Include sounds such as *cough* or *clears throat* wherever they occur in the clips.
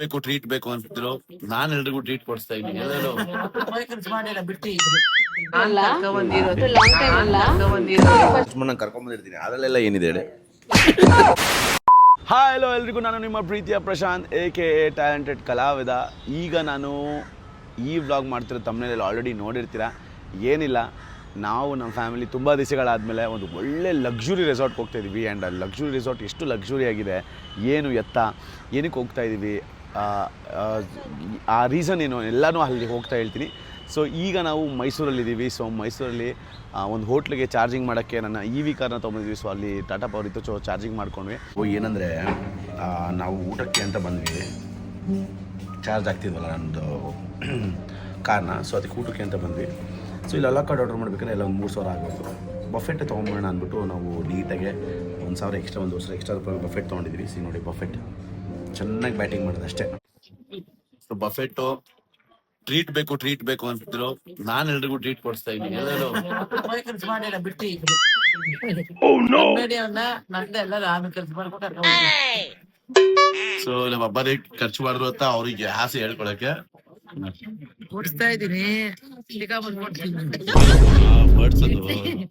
ಬೇಕು ಟ್ರೀಟ್ ಬೇಕು ಅಂತಿದ್ರು. ನಾನು ಎಲ್ರಿಗೂ ಟ್ರೀಟ್ ಕೊಡಿಸ್ತಾ ಇದ್ದೀನಿ. ಎಲ್ಲರೂ ಲಾಂಗ್ ಟೈಮ್ ಅಲ್ಲ. ಸುಮ್ಮನೆ ಕರ್ಕೊಂಬಂದಿರ್ತೀನಿ. ಅದರಲ್ಲೆಲ್ಲ ಏನಿದೆ ಹೇಳಿ? ಹಾಯ್ ಹಲೋ ಎಲ್ರಿಗೂ. ನಾನು ನಿಮ್ಮ ಪ್ರೀತಿಯ Prashanth A K a talented ಕಲಾವಿದ. ಈಗ ನಾನು ಈ ವ್ಲಾಗ್ ಮಾಡ್ತಿರೋ ತಮ್ಮನೇಲಿ ಆಲ್ರೆಡಿ ನೋಡಿರ್ತೀರ? ಏನಿಲ್ಲ. ನಾವು ನಮ್ಮ ಫ್ಯಾಮಿಲಿ ತುಂಬ ದಿವಸಗಳಾದಮೇಲೆ ಒಂದು ಒಳ್ಳೆ ಲಕ್ಸುರಿ ರೆಸಾರ್ಟ್ಗೆ ಹೋಗ್ತಾ ಇದ್ದೀವಿ ಆ್ಯಂಡ್ ಆ ಲಕ್ಸುರಿ ರೆಸಾರ್ಟ್ ಎಷ್ಟು ಲಕ್ಸುರಿ ಆಗಿದೆ? ಏನು ಎತ್ತ? ಏನಕ್ಕೆ ಹೋಗ್ತಾ ಇದ್ದೀವಿ ಆ, ರೀಸನ್ ಏನು ಎಲ್ಲನೂ ಅಲ್ಲಿ ಹೋಗ್ತಾ ಹೇಳ್ತೀನಿ. ಸೊ ಈಗ ನಾವು ಮೈಸೂರಲ್ಲಿದ್ದೀವಿ ಸೊ ಮೈಸೂರಲ್ಲಿ ಒಂದು ಹೋಟ್ಲಿಗೆ ಚಾರ್ಜಿಂಗ್ ಮಾಡೋಕ್ಕೆ ನನ್ನ ಇ ವಿ ಕಾರ್ನ ತೊಗೊಂಡಿದ್ವಿ. ಸೊ ಅಲ್ಲಿ ಟಾಟಾ ಪವರ್ ಇತ್ತು. ಸೊ ಚಾರ್ಜಿಂಗ್ ಮಾಡ್ಕೊಂಡ್ವಿ. ಓ ಏನಂದರೆ ನಾವು ಊಟಕ್ಕೆ ಅಂತ ಬಂದ್ವಿ. ಚಾರ್ಜ್ ಆಗ್ತಿದ್ವಲ್ಲ ನಮ್ಮದು *clears throat* ಕಾರ್ನ ಸೊ ಅದಕ್ಕೆ ಊಟಕ್ಕೆ ಅಂತ ಬಂದ್ವಿ. ಸೊ ಇಲ್ಲಿ ಎಲ್ಲ ಕಾರ್ಡ್ ಆರ್ಡರ್ ಮಾಡ್ಬೇಕಾದ್ರೆ ಎಲ್ಲ ಒಂದು ಮೂರು ಸಾವಿರ ಆಗೋದು ಬಫೆಟ್ ತೊಗೊಂಬೋಣ ಅಂದ್ಬಿಟ್ಟು ನಾವು ನೀಟಾಗೆ ಒಂದು ಸಾವಿರ ಎಕ್ಸ್ಟ್ರಾ ಒಂದು ಸಾವಿರ ಎಕ್ಸ್ಟ್ರಾ ರೂಪಾಯಿ ಬಫೆಟ್ ತೊಗೊಂಡಿದ್ವಿ. ಸಿ ನೋಡಿ ಬಫೆಟ್ ಚೆನ್ನಾಗಿ ಬ್ಯಾಟಿಂಗ್ ಮಾಡಿದ ಅಷ್ಟೇ. ಸೊ ಬಫೆಟ್ ಟ್ರೀಟ್ ಬೇಕು ಟ್ರೀಟ್ ಬೇಕು ಅಂತಿದ್ರು. ನಾನು ಎಲ್ರಿಗೂ ಟ್ರೀಟ್ ಕೊಡಿಸ್ತಾ ಇದ್ದೀನಿ. ಎಲ್ಲರೂ. ಮಾಡಿಲ್ಲ ಬಿಟ್ಟಿ ಮಾಡ್ಕೊಂಡು ಕರ್ಕೊಂಡ್ ಸೊ ನಮ್ಮ ಹಬ್ಬದೇ ಖರ್ಚು ಮಾಡಿದ್ರು ಅಂತ ಅವ್ರಿಗೆ ಆಸೆ ಹೇಳ್ಕೊಳಕ್ಕೆ. ಕೊಡಿಸ್ತಾ ಇದ್ದೀನಿ. ಕೊಡ್ತೀನಿ.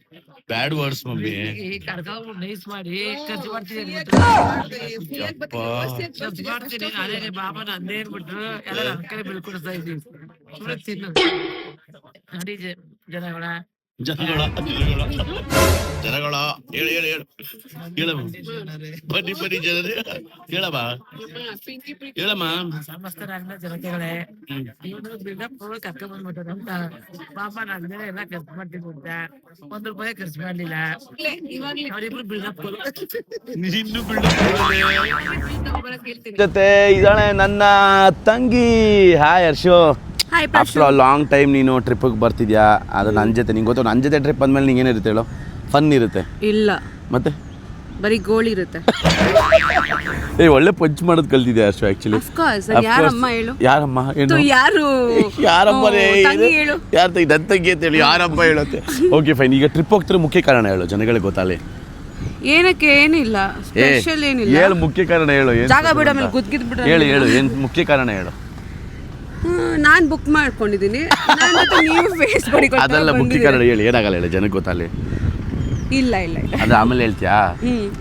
ಬ್ಯಾಡ್ ವರ್ಡ್ಸ್ ಮಮ್ಮಿ ಈ ಕರ್ಕೊಂಡ್ಬಿಟ್ಟು ನೈಸ್ ಮಾಡಿ ಖರ್ಚು ಮಾಡ್ತೀನಿ ಯಪ್ಪ. ಖರ್ಚು ಮಾಡ್ತೀನಿ ನಾನೇ ಬಾಬಾ ನಂದೇ ಅಂದ್ಬಿಟ್ಟು ಎಲ್ಲ ನನ್ನ ಕಡೆ ಬೀಳ್ಕೊಡಿಸ್ತಾ ಇದ್ದೀನಿ ಸುಮ್ಮನೆ ತಿನ್ನು ನಡಿ ಜ- ಜನಗಳ ಜನಗಳ ಜನಗಳ. ಜನಗಳ ಹೇಳಿ ಹೇಳಿ ಹೇಳು. ಹೇಳಮ್ಮ. ಬನ್ನಿ ಬನ್ನಿ ಜನರೇ. ಹೇಳಮ್ಮ. ಹೇಳಮ್ಮ. ಜನತೆಗಳೇ ಇವನು ಬಿಲ್ಡಪ್ ಪಾಪ ನಂದೇ ಎಲ್ಲ ಖರ್ಚು ಮಾಡ್ತೀನಿ ಅಂತ ಒಂದ್ ರೂಪಾಯಿ ಖರ್ಚು ಮಾಡ್ಲಿಲ್ಲ. ಅವರಿಬ್ರು ಬಿಲ್ಡಪ್ ಇನ್ನು ಜೊತೆ ಇದಾಳೆ ನನ್ನ ತಂಗಿ. Hi Harshu. Hi after long time ನೀನು ಟ್ರಿಪ್ಪಿಗೆ ಬರ್ತಿದ್ಯಾ? ಅದು ನನ್ನ ಜೊತೆ ನಿಂಗೆ ಗೊತ್ತು ನನ್ನ ಜೊತೆ ಟ್ರಿಪ್ ಅಂದಮೇಲೆ ನಿಂಗೆ ಏನಿರುತ್ತೆ ಹೇಳೋ? ಫನ್ ಇರುತ್ತೆ. ಇಲ್ಲ. ಮತ್ತೆ? ಬರೀ ಗೋಳಿ ಇರುತ್ತೆ. ಏ ಒಳ್ಳೆ ಪಂಚ್ ಮಾಡೋದು ಕಲ್ತಿದ್ಯಾ ಅಷ್ಟು ಆಕ್ಚುಲಿ ಯಾರಮ್ಮ ಹೇಳು? ಯಾರಮ್ಮ? ಏನು? ಯಾರು? *laughs* ಯಾರಮ್ಮ ಹೇಳು. ಯಾರ ತಂಗಿ? ನನ್ನ ತಂಗಿ ಅಂತ ಹೇಳಿ ಯಾರಮ್ಮ ಹೇಳುತ್ತೆ? ಓಕೆ ಫೈನ್ ಈಗ ಟ್ರಿಪ್ ಹೋಗ್ತಿರೋ ಮುಖ್ಯ ಕಾರಣ ಹೇಳು ಜನಗಳಿಗೆ ಗೊತ್ತಾಗಲಿ. ಏನಕ್ಕೆ? ಏನಿಲ್ಲ. ಸ್ಪೆಷಲ್ ಏನಿಲ್ಲ. ಹೇಳು ಮುಖ್ಯ ಕಾರಣ ಹೇಳು ಜಾಗ ಬಿಡ ಮೇಲೆ ಗುದ್ಗಿದ್ ಬಿಡ ಹೇಳು ಹೇಳು ಏನು ಮುಖ್ಯ ಕಾರಣ ಹೇಳು? ನಾನ್ ಬುಕ್ ಮಾಡ್ಕೊಂಡಿದ್ದೀನಿ ನೀವು ಫೇಸ್ ಮಾಡಿ ಅದೆಲ್ಲ ಕಾರಣ ಹೇಳಿ ಏನಾಗಲ್ಲ ಹೇಳಿ ಜನಕ್ಕೆ ಗೊತ್ತಲ್ಲಿ ಇಲ್ಲ ಇಲ್ಲ ಇಲ್ಲ. ಅದು ಆಮೇಲೆ ಹೇಳ್ತೀಯಾ?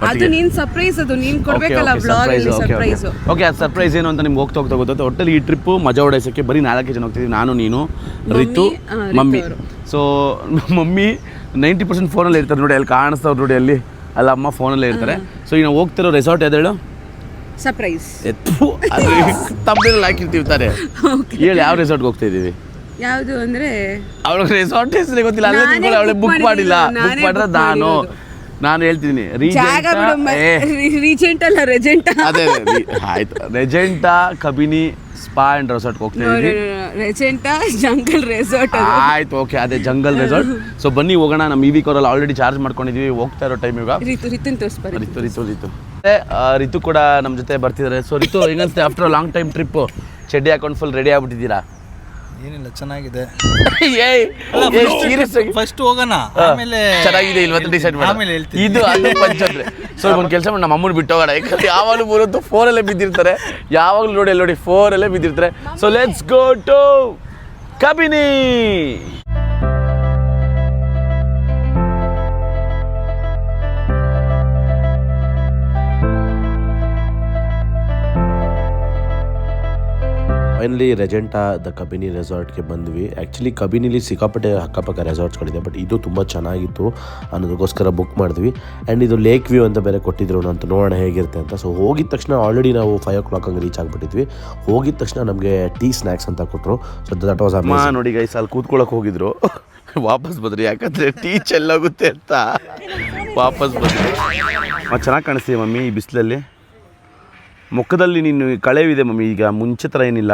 ಅದು ನೀನ್ ಸರ್ಪ್ರೈಸ್ ಅದು ನೀನ್ ಕೊಡ್ಬೇಕಲ್ಲ ಬ್ಲಾಗ್ ಅಲ್ಲಿ ಸರ್ಪ್ರೈಸ್ ಓಕೆ ಅದು ಸರ್ಪ್ರೈಸ್ ಏನು ಅಂತ ನಿಮ್ಗೆ ಹೋಗ್ತಾ ಹೋಗ್ತಾ ಗೊತ್ತಾಗುತ್ತೆ. ಒಟ್ಟಲ್ಲಿ ಈ ಟ್ರಿಪ್ಪು ಮಜಾ ಹೊಡೆಸೋಕ್ಕೆ ಬರೀ ನಾಲ್ಕೇ ಜನ ಹೋಗ್ತಿದ್ದೀವಿ ನಾನು ನೀನು Ritu mummy. So *laughs* mummy ninety percent ಫೋನಲ್ಲಿ ಇರ್ತಾರೆ ನೋಡಿ ಅಲ್ಲಿ ಕಾಣಿಸ್ತಾವ್ರು ನೋಡಿ ಅಲ್ಲಿ. ಅಲ್ಲ ಅಮ್ಮ ಫೋನಲ್ಲೇ ಇರ್ತಾರೆ. ಸೊ ಈಗ ನಾವು ಹೋಗ್ತಿರೋ ರೆಸಾರ್ಟ್ ಎದೇಳು ಸರ್ಪ್ರೈಸ್ ತಮ್ಮಲ್ಲಿ ಹಾಕಿರ್ತೀವಿ ತಾನೆ. ಹೇಳಿ ಯಾವ ರೆಸಾರ್ಟ್ಗೆ ಹೋಗ್ತಾ ಇದ್ದೀವಿ? ಯಾವುದು ಅಂದ್ರೆ ಅವಳಿಗೆ ರೆಸಾರ್ಟ್ ಹೆಸರು ಗೊತ್ತಿಲ್ಲ ಅಲ್ಲೇ ಅವಳೆ ಬುಕ್ ಮಾಡಿಲ್ಲ. ಬುಕ್ ಮಾಡಿದ್ರೆ ನಾನು. ನಾನು ಹೇಳ್ತೀನಿ ರೀಜೆಂಟ್ ಅಲ್ಲ ರೆಜೆಂಟ್ ಅದೇ ಆಯ್ತು. Regenta Kabini spa and resort ಹೋಗ್ತಾ ಇದ್ದೀವಿ. ರೆಜೆಂಟ ಜಂಗಲ್ ರೆಸಾರ್ಟ್ ಆಯ್ತು ಓಕೆ ಅದೇ ಜಂಗಲ್ ರೆಸಾರ್ಟ್ ಸೊ ಬನ್ನಿ ಹೋಗೋಣ. ನಮ್ಮ ಇವಿ ಕೋರಲ್ಲಿ ಆಲ್ರೆಡಿ ಚಾರ್ಜ್ ಮಾಡ್ಕೊಂಡಿದ್ದೀವಿ ಹೋಗ್ತಾ ಇರೋ ಟೈಮ್ ಈಗ ರಿತು ರಿತು. ತೋರಿಸ್ಬಾರಿ ರಿತು ರಿತು. ರಿತು ಕೂಡ ನಮ್ಮ ಜೊತೆ ಬರ್ತಿದ್ದಾರೆ ಸೊ ರಿತು ಹೆಂಗನ್ಸುತ್ತೆ? ಆಫ್ಟರ್ ಲಾಂಗ್ ಟೈಮ್ ಟ್ರಿಪ್ ಚಡ್ಡಿ ಹಾಕೊಂಡು ಫುಲ್ ರೆಡಿ ಆಗ್ಬಿಟ್ಟಿದ್ದೀರಾ? ಏನಿಲ್ಲ ಚೆನ್ನಾಗಿದೆ. *laughs* ಏಯ್ ಸೀರಿಯಸ್ ಆಗಿ ಫಸ್ಟ್ ಹೋಗೋಣ. ಆಮೇಲೆ ಚೆನ್ನಾಗಿದೆ ಇವತ್ತು ಡಿಸೈಡ್ ಆಮೇಲೆ ಹೇಳ್ತೀನಿ. ಇದು ಅದು ಪಂಚಂದ್ರೆ. ಸೊ *laughs* ಒಂದು ಕೆಲಸ ಮಾಡಿ ನಮ್ಮ ಅಮ್ಮನ ಬಿಟ್ಟು ಹೋಗೋಣ. ಯಾಕಂದ್ರೆ ಯಾವಾಗಲೂ ಬರುತ್ತೋ ಫೋನಲ್ಲೇ ಬಿದ್ದಿರ್ತಾರೆ. ಯಾವಾಗಲೂ ನೋಡಿ ಅಲ್ಲಿ ನೋಡಿ ಫೋನಲ್ಲೇ ಬಿದ್ದಿರ್ತಾರೆ. So let's go to Kabini finally Regenta the Kabini ರೆಸಾರ್ಟ್ಗೆ ಬಂದ್ವಿ. ಆ್ಯಕ್ಚುಲಿ ಕಬಿನಿಲಿ ಸಿಕ್ಕಾಪಟ್ಟೆ ಅಕ್ಕಪಕ್ಕ ರೆಸಾರ್ಟ್ಸ್ಗಳಿದೆ ಬಟ್ ಇದು ತುಂಬ ಚೆನ್ನಾಗಿತ್ತು ಅನ್ನೋದಕ್ಕೋಸ್ಕರ ಬುಕ್ ಮಾಡಿದ್ವಿ. ಆ್ಯಂಡ್ ಇದು ಲೇಕ್ ವ್ಯೂ ಅಂತ ಬೇರೆ ಕೊಟ್ಟಿದ್ರು ಅಂತ ನೋಡೋಣ ಹೇಗಿರುತ್ತೆ ಅಂತ. ಸೊ ಹೋಗಿದ ತಕ್ಷಣ ಆಲ್ರೆಡಿ ನಾವು ಫೈವ್ ಓ ಕ್ಲಾಕ್ ಹಂಗೆ ರೀಚ್ ಆಗಿಬಿಟ್ಟಿದ್ವಿ. ಹೋಗಿದ ತಕ್ಷಣ ನಮಗೆ ಟೀ ಸ್ನ್ಯಾಕ್ಸ್ ಅಂತ ಕೊಟ್ಟರು ಸೊ ದಟ್ ವಾಸ್ ಅಮ್ಮ ನೋಡಿ ಗೈಸ್ ಅಲ್ಲಿ ಕೂತ್ಕೊಳ್ಳೋಕೆ ಹೋಗಿದ್ರು. *laughs* ವಾಪಸ್ ಬಂದ್ರಿ ಯಾಕಂದರೆ ಟೀ ಚೆಲ್ಲಾಗುತ್ತೆ ಅಂತ. ವಾಪಸ್ ಬಂದ್ರಿ ಚೆನ್ನಾಗಿ ಕಾಣಿಸ್ತೀವಿ ಮಮ್ಮಿ ಈ ಬಿಸಿಲಲ್ಲಿ. ಮುಖದಲ್ಲಿ ನೀನು ಕಳೆವಿದೆ ಮಮ್ಮಿ ಈಗ ಮುಂಚೆ ಥರ ಏನಿಲ್ಲ.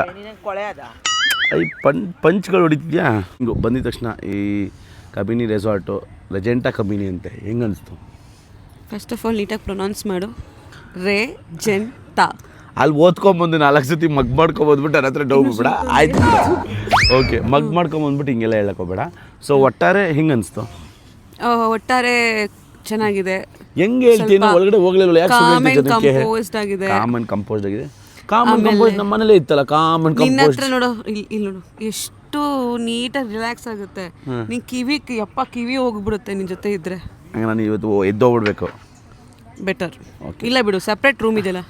ಐ ಪಂ ಪಂಚ್ಗಳು ಹೊಡಿತಿದ್ಯಾ? ಹಿಂಗು ಬಂದಿದ ತಕ್ಷಣ ಈ ಕಬಿನಿ ರೆಸಾರ್ಟು ರೆಜೆಂಟಾ ಕಬಿನಿ ಅಂತೆ ಹೆಂಗೆ ಅನಿಸ್ತು ಫಸ್ಟ್ ಆಫ್ ಆಲ್ ನೀಟಾಗಿ ಪ್ರೊನೌನ್ಸ್ ಮಾಡು. ರೇ ಜೆನ್ ತಾ. ಅಲ್ಲಿ ಓದ್ಕೊಂಬಂದು ನಾಲ್ಕು ಸತಿ ಮಗ್ ಮಾಡ್ಕೊಂಬಂದ್ಬಿಟ್ಟು ನನ್ನ ಹತ್ರ ಡೌಟ್ ಬೇಡ ಆಯ್ತು. ಓಕೆ ಮಗ್ ಮಾಡ್ಕೊಂಬಂದ್ಬಿಟ್ಟು ಹಿಂಗೆಲ್ಲ ಹೇಳಕ್ ಹೋಗ್ಬೇಡ. ಸೊ ಒಟ್ಟಾರೆ ಹಿಂಗೆ ಅನಿಸ್ತು ಒಟ್ಟಾರೆ ಚೆನ್ನಾಗಿದೆ. ಹೆಂಗೆ ಹೇಳ್ತೀನಿ ಒಳಗಡೆ ಹೋಗ್ಲಿಲ್ಲ ಯಾಕೆ composed ಆಗಿದೆ. ಕಾಮನ್ ಕಂಪೋಸ್ಡ್ ಆಗಿದೆ. ಕಾಮನ್ ಕಂಪೋಸ್ಟ್ ನಮ್ಮ ಮನೇಲೇ ಇತ್ತಲ್ಲ? ಕಾಮನ್ ನಿನ್ನ ಹತ್ರ ನೋಡು ಇಲ್ಲಿ ನೋಡು. ಎಷ್ಟು ನೀಟಾಗಿ ರಿಲ್ಯಾಕ್ಸ್ ಆಗುತ್ತೆ. ನಿನ್ ಕಿವಿ ಯಪ್ಪ ಕಿವಿ ಹೋಗ್ಬಿಡುತ್ತೆ ನಿನ್ ಜೊತೆ ಇದ್ರೆ. ನಾನು ಇವತ್ತು ಎದ್ದೋಗ್ಬಿಡ್ಬೇಕು ಬೆಟರ್ ಇಲ್ಲ ಬಿಡು ಸಪ್ರೇಟ್ ರೂಮ್ ಇದೆಯಲ್ಲ.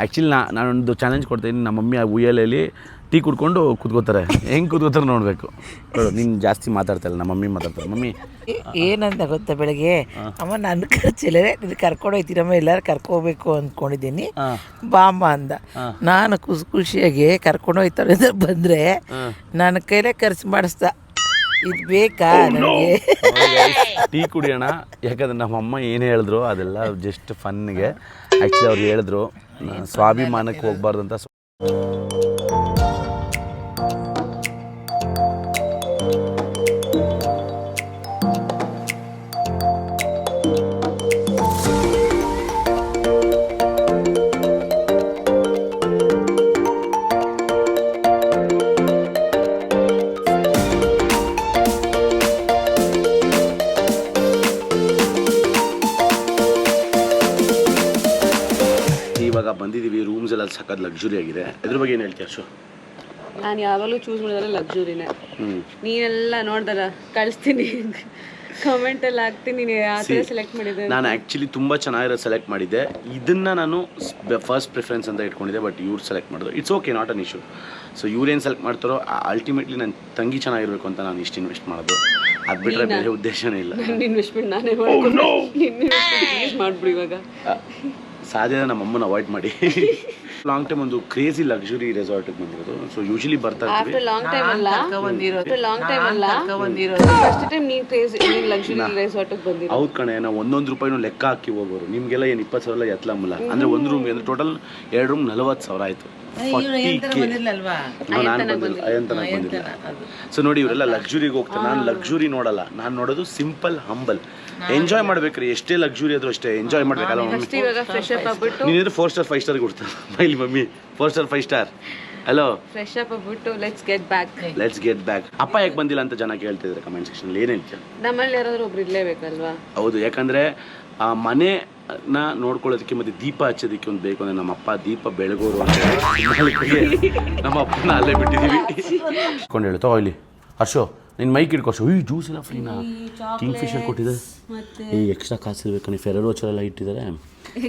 ಆ್ಯಕ್ಚುಲಿ ನಾ ನಾನೊಂದು ಚಾಲೆಂಜ್ ಕೊಡ್ತೀನಿ. ನಮ್ಮ ಮಮ್ಮಿ ಆ ಉಯ್ಯಲೆಯಲ್ಲಿ ಟೀ ಕುಡ್ಕೊಂಡು ಕೂತ್ಕೋತಾರೆ. ಹೆಂಗೆ ಕುತ್ಕೋತಾರೆ ನೋಡಬೇಕು. ನೀನು ಜಾಸ್ತಿ ಮಾತಾಡ್ತಾಯಿಲ್ಲ ನಮ್ಮ ಮಮ್ಮಿ ಮಾತಾಡ್ತಾರೆ ಮಮ್ಮಿ ಏನಂತ ಗೊತ್ತಾ ಬೆಳಗ್ಗೆ? ಅಮ್ಮ ನನ್ನ ಖರ್ಚಿಲ್ಲದೆ ಇದು ಕರ್ಕೊಂಡು ಹೋಯ್ತೀರಮ್ಮ ಎಲ್ಲಾರು ಕರ್ಕೋಬೇಕು ಅಂದ್ಕೊಂಡಿದ್ದೀನಿ ಬಾಮ್ಮ ಅಂದ. ನಾನು ಖುಷಿ ಖುಷಿಯಾಗಿ ಕರ್ಕೊಂಡು ಹೋಯ್ತಾರೆ ಬಂದ್ರೆ ಬಂದರೆ ನನ್ನ ಕೈಲೇ ಖರ್ಚು ಮಾಡಿಸ್ದ. ಇದು ಬೇಕಾ ನನಗೆ? ಟೀ ಕುಡಿಯೋಣ. ಯಾಕಂದ್ರೆ ನಮ್ಮ ಅಮ್ಮ ಏನು ಹೇಳಿದ್ರು ಅದೆಲ್ಲ ಜಸ್ಟ್ ಫನ್ಗೆ ಆ್ಯಕ್ಚುಲಿ ಅವ್ರು ಹೇಳಿದ್ರು ಸ್ವಾಭಿಮಾನಕ್ಕೆ ಹೋಗ್ಬಾರ್ದು ಎಲ್ಲ ಸಖತ್ ಲಕ್ಸುರಿ ಆಗಿದೆ. ಇದ್ರ ಬಗ್ಗೆ ಏನು ಹೇಳ್ತೀಯ ಅಶೋ? ನಾನು ಯಾವಾಗಲೂ ಚೂಸ್ ಮಾಡಿದ್ರೆ ಲಕ್ಸುರಿನೇ ನೀನೆಲ್ಲ ನೋಡ್ದಾರ ಕಳಿಸ್ತೀನಿ. ಕಮೆಂಟ್ ಅಲ್ಲಿ ಹಾಕ್ತೀನಿ ನೀನು ಥರ ಸೆಲೆಕ್ಟ್ ಮಾಡಿದೆ ನಾನು ಆ್ಯಕ್ಚುಲಿ ತುಂಬ ಚೆನ್ನಾಗಿರೋ ಸೆಲೆಕ್ಟ್ ಮಾಡಿದ್ದೆ. ಇದನ್ನ ನಾನು ಫಸ್ಟ್ ಪ್ರಿಫರೆನ್ಸ್ ಅಂತ ಇಟ್ಕೊಂಡಿದ್ದೆ ಬಟ್ ಇವ್ರು ಸೆಲೆಕ್ಟ್ ಮಾಡಿದ್ರು. It's okay not an issue so ಇವ್ರೇನು ಸೆಲೆಕ್ಟ್ ಮಾಡ್ತಾರೋ ಅಲ್ಟಿಮೇಟ್ಲಿ ನನ್ನ ತಂಗಿ ಚೆನ್ನಾಗಿರ್ಬೇಕು ಅಂತ ನಾನು ಇಷ್ಟು ಇನ್ವೆಸ್ಟ್ ಮಾಡೋದು. ಅದು ಬಿಟ್ಟರೆ ಬೇರೆ ಉದ್ದೇಶನೇ ಇಲ್ಲ. ಇನ್ವೆಸ್ಟ್ಮೆಂಟ್ ನಾನೇ ಯೂಸ್ ಮಾಡ್ಬಿಡು ಇವಾಗ. ಸಾಧ್ಯ ನಮ್ಮ ಅಮ್ಮನ ಅವಾಯ್ಡ್ ಮಾಡಿ. ಲಾಂಗ್ ಟೈಮ್ ಒಂದು ಕ್ರೇಜಿ ಲಕ್ಸುರಿ ರೆಸಾರ್ಟ್ ಬಂದಿರೋದು. ಸೊ ಯೂಶಲಿ ಬರ್ತಾ ಆಫ್ಟರ್ ಲಾಂಗ್ ಟೈಮ್ ಅಲ್ಲ? ಆಫ್ಟರ್ ಲಾಂಗ್ ಟೈಮ್ ಅಲ್ಲ? ಫಸ್ಟ್ ಟೈಮ್ ನೀನ್ ಕ್ರೇಜ್ ನೀನ್ ಲಕ್ಸುರಿ ರೆಸಾರ್ಟ್ ಬಂದಿರೋ ಹೌದು ಕಣೆ ನಾವು ಒಂದೊಂದು ರೂಪಾಯಿನೂ ಲೆಕ್ಕ ಹಾಕಿ ಹೋಗೋರು. ನಿಮಗೆಲ್ಲ ಏನು ಇಪ್ಪತ್ತು ಸಾವಿರ ಎತ್ತಲಂಬಲ್ಲ ಅಂದ್ರೆ ಒಂದು ರೂಮ್ಗೆ ಅಂದರೆ ಟೋಟಲ್ ಎರಡು ರೂಮ್ ನಲವತ್ತು ಸಾವಿರ ಆಯಿತು. ಸೊ ನೋಡಿ ಇವರೆಲ್ಲ ಲಕ್ಸುರಿಗೆ ಹೋಗ್ತಾರೆ. ನಾನು ಲಕ್ಸುರಿ ನೋಡಲ್ಲ. ನಾನು ನೋಡೋದು ಸಿಂಪಲ್ ಹಂಬಲ್ ಎಂಜಾಯ್ ಮಾಡ್ಬೇಕ್ರಿ. ಎಷ್ಟೇ ಲಕ್ಸುರಿ ಆದ್ರೂ ಅಷ್ಟೇ. ಎಂಜಾಯ್ ಮಾಡ್ಬೇಕಲ್ಲ ನೀನಿದ್ರೆ ಫೋರ್ ಸ್ಟಾರ್ ಫೈವ್ ಸ್ಟಾರ್ ಕೊಡ್ತಾರೆ mile mummy. Four star five star hello fresh up ಆಗ್ಬಿಟ್ಟು let's get back let's get back ಅಪ್ಪ ಯಾಕೆ ಬಂದಿಲ್ಲ ಅಂತ ಜನ ಕೇಳ್ತಿದ್ದಾರೆ ಕಮೆಂಟ್ ಸೆಕ್ಷನ್ ಏನು ಹೇಳ್ತೀಯ ನಮ್ಮಲ್ಲಿ ಯಾರಾದ್ರೂ ಒಬ್ರು ಇರ್ಲೇಬೇಕಲ್ವಾ? ಹೌದು. ಯಾಕಂದ್ರೆ ಆ ಮನೆನ ನೋಡ್ಕೊಳ್ಳೋದಕ್ಕೆ ಮತ್ತೆ ದೀಪ ಹಚ್ಚೋದಕ್ಕೆ ಒಂದು ಬೇಕು ಅಂದ್ರೆ ನಮ್ಮಪ್ಪ ದೀಪ ಬೆಳಗೋರು ಅಂತ ನಮ್ಮ ಅಪ್ಪನ ಅಲ್ಲೇ ಬಿಟ್ಟಿದ್ದೀವಿ ಕೊಂಡು ಹೇಳು ತಗೋ ಇಲ್ಲಿ. ಹರ್ಷೋ ನಿನ್ನ ಮೈಕ್ ಇಟ್ಕೊಶೋ ಈ ಜ್ಯೂಸ್ ಎಲ್ಲ ಫ್ರೀನಾ ಕಿಂಗ್ ಫಿಶರ್ ಕೊಟ್ಟಿದೆ ಈ ಎಕ್ಸ್ಟ್ರಾ ಕಾಸು ಇರ್ಬೇಕು ಫೆರರ್ ವಾಚರ್ ಎಲ್ಲ ಇಟ್ಟಿದ್ದಾರೆ.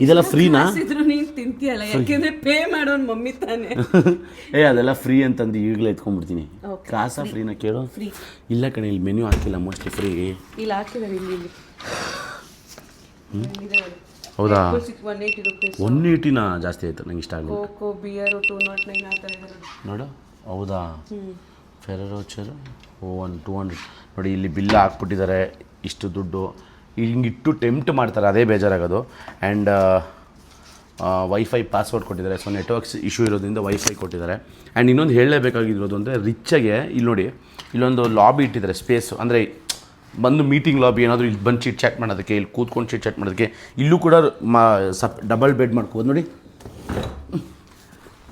ಇದೆಲ್ಲ ಫ್ರೀನಾ ಇದ್ರು ನೀನ್ ತಿಂತೀಯಲ್ಲ ಯಾಕೆಂದ್ರೆ ಪೇ ಮಾಡೋನ್ ಮಮ್ಮಿ ತಾನೆ. *laughs* ಏ ಅದೆಲ್ಲ ಫ್ರೀ ಅಂತಂದು ಈಗಲೇ ಎತ್ಕೊಂಡ್ಬಿಡ್ತೀನಿ. ಕಾಸಾ ಫ್ರೀನಾ ಕೇಳೋ. ಇಲ್ಲ ಕಣೆ ಇಲ್ಲಿ ಮೆನ್ಯೂ ಹಾಕಿಲ್ಲ ಮೋಸ್ಟ್ಲಿ ಫ್ರೀ ಇಲ್ಲಿ ಹಾಕಿದಾರೆ ಇಲ್ಲಿ ಇಲ್ಲಿ. ಹೌದಾ? ಒನ್ ಏಯ್ಟಿನ ಜಾಸ್ತಿ ಆಯ್ತು ನಂಗೆ ಇಷ್ಟ ಆಗಲಿಲ್ಲ. Coco beer two not nine ಆ ಥರ ನೋಡು ಹೌದಾ? Ferrero one two hundred ನೋಡಿ ಇಲ್ಲಿ ಬಿಲ್ ಹಾಕ್ಬಿಟ್ಟಿದ್ದಾರೆ ಇಷ್ಟು ದುಡ್ಡು. ಹಿಂಗಿಟ್ಟು ಟೆಂಪ್ಟ್ ಮಾಡ್ತಾರೆ ಅದೇ ಬೇಜಾರಾಗೋದು. ಆ್ಯಂಡ್ ವೈಫೈ ಪಾಸ್ವರ್ಡ್ ಕೊಟ್ಟಿದ್ದಾರೆ. ಸೊ ನೆಟ್ವರ್ಕ್ಸ್ ಇಶ್ಯೂ ಇರೋದ್ರಿಂದ ವೈಫೈ ಕೊಟ್ಟಿದ್ದಾರೆ. ಆ್ಯಂಡ್ ಇನ್ನೊಂದು ಹೇಳಲೇಬೇಕಾಗಿರೋದು ಅಂದರೆ ರಿಚ್ಚಾಗೆ ಇಲ್ಲಿ ನೋಡಿ ಇಲ್ಲೊಂದು ಲಾಬಿ ಇಟ್ಟಿದ್ದಾರೆ ಸ್ಪೇಸು ಅಂದರೆ ಬಂದು ಮೀಟಿಂಗ್ ಲಾಬಿ ಏನಾದರೂ ಇಲ್ಲಿ ಬಂದು ಚಿಟ್ ಚಾಟ್ ಮಾಡೋದಕ್ಕೆ ಇಲ್ಲಿ ಕೂತ್ಕೊಂಡು ಚಿಟ್ ಚಾಟ್ ಮಾಡೋದಕ್ಕೆ ಇಲ್ಲೂ ಕೂಡ ಮಾ ಸಪ್ ಡಬಲ್ ಬೆಡ್ ಮಾಡ್ಕೋಬೋದು ನೋಡಿ.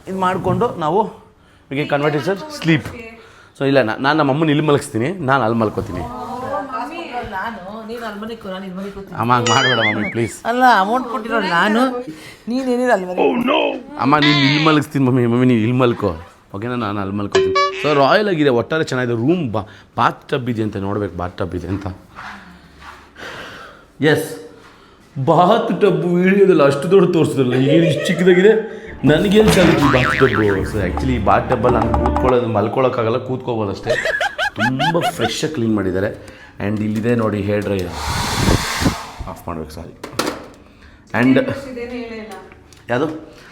ಇದು ಮಾಡಿಕೊಂಡು ನಾವು we convert sir sleep so ಇಲ್ಲ ನಾನು ನಮ್ಮ ಅಮ್ಮನ ಇಲ್ಲಿ ಮಲಗಿಸ್ತೀನಿ ನಾನು ಅಲ್ಲಿ ಮಲ್ಕೋತೀನಿ. ಅಮ್ಮ ಹಂಗೆ ಮಾಡಬೇಡ ಮಮ್ಮಿ ಪ್ಲೀಸ್ ಅಲ್ಲ ಅಮೌಂಟ್ ಕೊಟ್ಟಿರೋ ನಾನು. ನೀನೇನಿಲ್ಲ ಮನೆ ಅಮ್ಮ ನೀನು ಇಲ್ಲಿ ಮಲಗಿಸ್ತೀನಿ ಮಮ್ಮಿ ಮಮ್ಮಿ ನೀನು ಇಲ್ಲಿ ಮಲ್ಕೋ. ಓಕೆನಾ ನಾನು ಅಲ್ಲಿ ಮಲ್ಕೋತೀನಿ. ಸೊ ರಾಯಲ್ ಆಗಿದೆ ಒಟ್ಟಾರೆ ಚೆನ್ನಾಗಿದೆ. ರೂಮ್ ಬಾ ಬಾತ್ ಟಬ್ ಇದೆ ಅಂತ ನೋಡ್ಬೇಕು ಬಾತ್ ಟಬ್ ಇದೆ ಅಂತ. ಎಸ್ ಬಾತ್ ಟಬ್ ವಿಡಿಯೋದಲ್ಲಿ ಅಷ್ಟು ದೊಡ್ಡ ತೋರಿಸಿದ್ರಲ್ಲ ಏನು ಇಷ್ಟು ಚಿಕ್ಕದಾಗಿದೆ? ನನಗೇನು ಕಲಿತು bath tub so actually bath ಟಬ್ಬಲ್ಲಿ ನಾನು ಕೂತ್ಕೊಳ್ಳೋದು ಮಲ್ಕೊಳ್ಳೋಕ್ಕಾಗಲ್ಲ ಕೂತ್ಕೋಬೋದು ಅಷ್ಟೇ. ತುಂಬ ಫ್ರೆಶಾಗಿ ಕ್ಲೀನ್ ಮಾಡಿದ್ದಾರೆ. ಆ್ಯಂಡ್ ಇಲ್ಲಿದೆ ನೋಡಿ ಹೇರ್ ಡ್ರೈಯರ್ ಆಫ್ ಮಾಡ್ಬೇಕು ಸಾರಿ ಆ್ಯಂಡ್ ಯಾವುದು?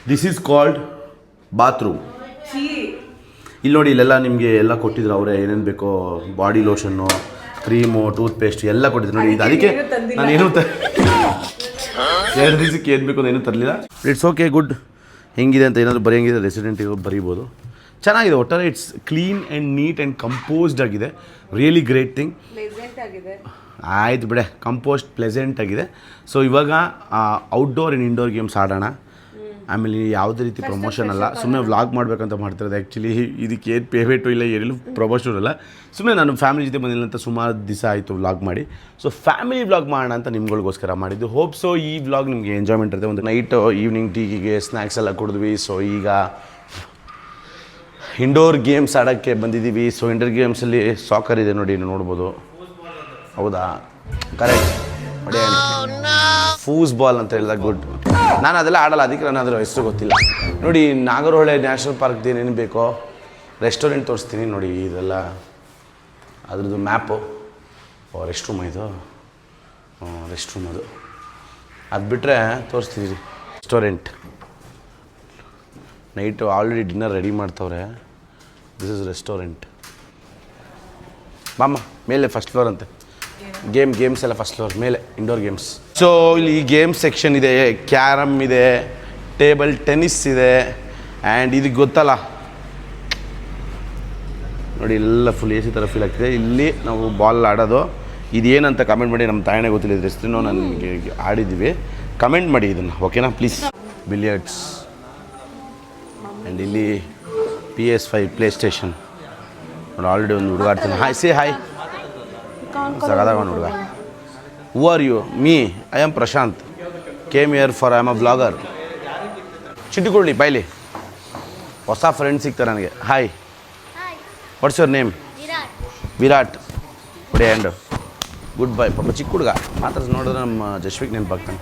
ದಿಸ್ ಈಸ್ ಕಾಲ್ಡ್ ಬಾತ್ರೂಮ್ ಇಲ್ಲಿ ನೋಡಿ ಇಲ್ಲೆಲ್ಲ ನಿಮಗೆ ಎಲ್ಲ ಕೊಟ್ಟಿದ್ರು. ಅವರೇ ಏನೇನು ಬೇಕೋ body lotion cream toothpaste ಎಲ್ಲ ಕೊಟ್ಟಿದ್ರು. ನೋಡಿ ಇದು ಅದಕ್ಕೆ ನಾನು ಏನು ಎರಡು ದಿವಸಕ್ಕೆ ಏನು ಬೇಕು ಏನೂ ತರಲಿಲ್ಲ. ಇಟ್ಸ್ ಓಕೆ ಗುಡ್ ಹೆಂಗಿದೆ ಅಂತ ಏನಾದರೂ ಬರೆಯಂಗಿದೆ ರೆಸಿಡೆಂಟ್ ಬರೀಬೋದು. ಚೆನ್ನಾಗಿದೆ ಒಟ್ಟಾರೆ it's clean and neat and composed ಆಗಿದೆ. ರಿಯಲಿ ಗ್ರೇಟ್ ಥಿಂಗ್ ಆಯ್ತು ಬಿಡೆ ಕಂಪೋಸ್ಟ್ ಪ್ಲೆಸೆಂಟ್ ಆಗಿದೆ. ಸೊ ಇವಾಗ ಔಟ್ಡೋರ್ ಆ್ಯಂಡ್ ಇಂಡೋರ್ ಗೇಮ್ಸ್ ಆಡೋಣ. ಆಮೇಲೆ ಯಾವುದೇ ರೀತಿ ಪ್ರಮೋಷನ್ ಅಲ್ಲ ಸುಮ್ಮನೆ ವ್ಲಾಗ್ ಮಾಡಬೇಕಂತ ಮಾಡ್ತಿರೋದು ಆ್ಯಕ್ಚುಲಿ ಇದಕ್ಕೆ ಏನು ಪೇಮೆಂಟು ಇಲ್ಲ ಏನಿಲ್ಲ ಪ್ರಮೋಷನ್ ಅಲ್ಲ. ಸುಮ್ಮನೆ ನಾನು ಫ್ಯಾಮಿಲಿ ಜೊತೆ ಬಂದಿಲ್ಲ ಅಂತ ಸುಮಾರು ದಿವಸ ಆಯಿತು ವ್ಲಾಗ್ ಮಾಡಿ. ಸೊ ಫ್ಯಾಮಿಲಿ ವ್ಲಾಗ್ ಮಾಡೋಣ ಅಂತ ನಿಮ್ಗಳಿಗೋಸ್ಕರ ಮಾಡಿದ್ದು. ಹೋಪ್ ಸೊ ಈ ವ್ಲಾಗ್ ನಿಮಗೆ ಎಂಜಾಯ್ಮೆಂಟ್ ಇರುತ್ತೆ ಒಂದು ನೈಟ್ ಈವ್ನಿಂಗ್ ಟೀಗೆ ಸ್ನ್ಯಾಕ್ಸ್ ಎಲ್ಲ ಕುಡಿದ್ವಿ. ಸೊ ಈಗ ಇಂಡೋರ್ ಗೇಮ್ಸ್ ಆಡೋಕ್ಕೆ ಬಂದಿದ್ದೀವಿ. ಸೊ ಇಂಡೋರ್ ಗೇಮ್ಸಲ್ಲಿ ಸಾಕರ್ ಇದೆ ನೋಡಿ ನೋಡ್ಬೋದು. ಹೌದಾ? ಕರೆಕ್ಟ್ ಫೂಸ್ ಬಾಲ್ ಅಂತ ಹೇಳಿದಾಗ ಗುಡ್ ನಾನು ಅದೆಲ್ಲ ಆಡಲ್ಲ, ಅದಕ್ಕೆ ನಾನು ಅದರ ಹೆಸರು ಗೊತ್ತಿಲ್ಲ. ನೋಡಿ, ನಾಗರಹೊಳೆ ನ್ಯಾಷನಲ್ ಪಾರ್ಕ್ದು ಏನೇನು ಬೇಕೋ ರೆಸ್ಟೋರೆಂಟ್ ತೋರಿಸ್ತೀನಿ ನೋಡಿ ಇದೆಲ್ಲ. ಅದ್ರದ್ದು ಮ್ಯಾಪು ಓ ರೆಸ್ಟ್ ರೂಮ್ ಇದು? ರೆಸ್ಟ್ ರೂಮ್ ಅದು. ಅದು ಬಿಟ್ಟರೆ ತೋರಿಸ್ತೀನಿ restaurant night already dinner ready ಮಾಡ್ತವ್ರೆ. This is restaurant ಮಾಮ ಮೇಲೆ ಫಸ್ಟ್ ಫ್ಲೋರ್ ಅಂತೆ. ಗೇಮ್ ಗೇಮ್ಸ್ ಎಲ್ಲ ಫಸ್ಟ್ ಫ್ಲೋರ್ ಮೇಲೆ ಇಂಡೋರ್ ಗೇಮ್ಸ್ ಸೊ ಇಲ್ಲಿ ಗೇಮ್ ಸೆಕ್ಷನ್ ಇದೆ ಕ್ಯಾರಮ್ ಇದೆ ಟೇಬಲ್ ಟೆನ್ನಿಸ್ ಇದೆ ಆ್ಯಂಡ್ ಇದಕ್ಕೆ ಗೊತ್ತಲ್ಲ? ನೋಡಿ, ಎಲ್ಲ ಫುಲ್ ಎ ಸಿ ಥರ ಫೀಲ್ ಆಗ್ತಿದೆ. ಇಲ್ಲಿ ನಾವು ಬಾಲ್ ಆಡೋದು. ಇದೇನಂತ ಕಮೆಂಟ್ ಮಾಡಿ ನಮ್ಮ ತಾಯಣೆ ಗೊತ್ತಿಲ್ಲ ಇದ್ರ ಹೆಸರು ನನಗೆ ಆಡಿದ್ದೀವಿ. ಕಮೆಂಟ್ ಮಾಡಿ ಇದನ್ನು ಓಕೆನಾ ಪ್ಲೀಸ್ ಬಿಲಿಯರ್ಡ್ಸ್ ಆ್ಯಂಡ್ ಇಲ್ಲಿ P S five PlayStation ನೋಡಿ ಆಲ್ರೆಡಿ ಒಂದು ಹುಡುಗ ಹಾಯ್ ಸೇ ಹಾಯ್ ಸಗದಾಗ ಒಂದು ಹುಡುಗ who are you me I am Prashanth came here for I am a blogger ಚಿಟ್ಟಿಕೊಳ್ಳಿ ಬೈಲಿ. ಹೊಸ ಫ್ರೆಂಡ್ ಸಿಗ್ತಾರೆ ನನಗೆ. Hi what's your name Virat. ಹೊಡೆ ಆ್ಯಂಡ್ ಗುಡ್ ಬೈ ಪಾಪ ಚಿಕ್ಕ ಹುಡುಗ. ಮಾತ್ರ ನೋಡಿದ್ರೆ ನಮ್ಮ ಜಶ್ವಿಕ್ ನೆನಪಾಗ್ತಾನೆ.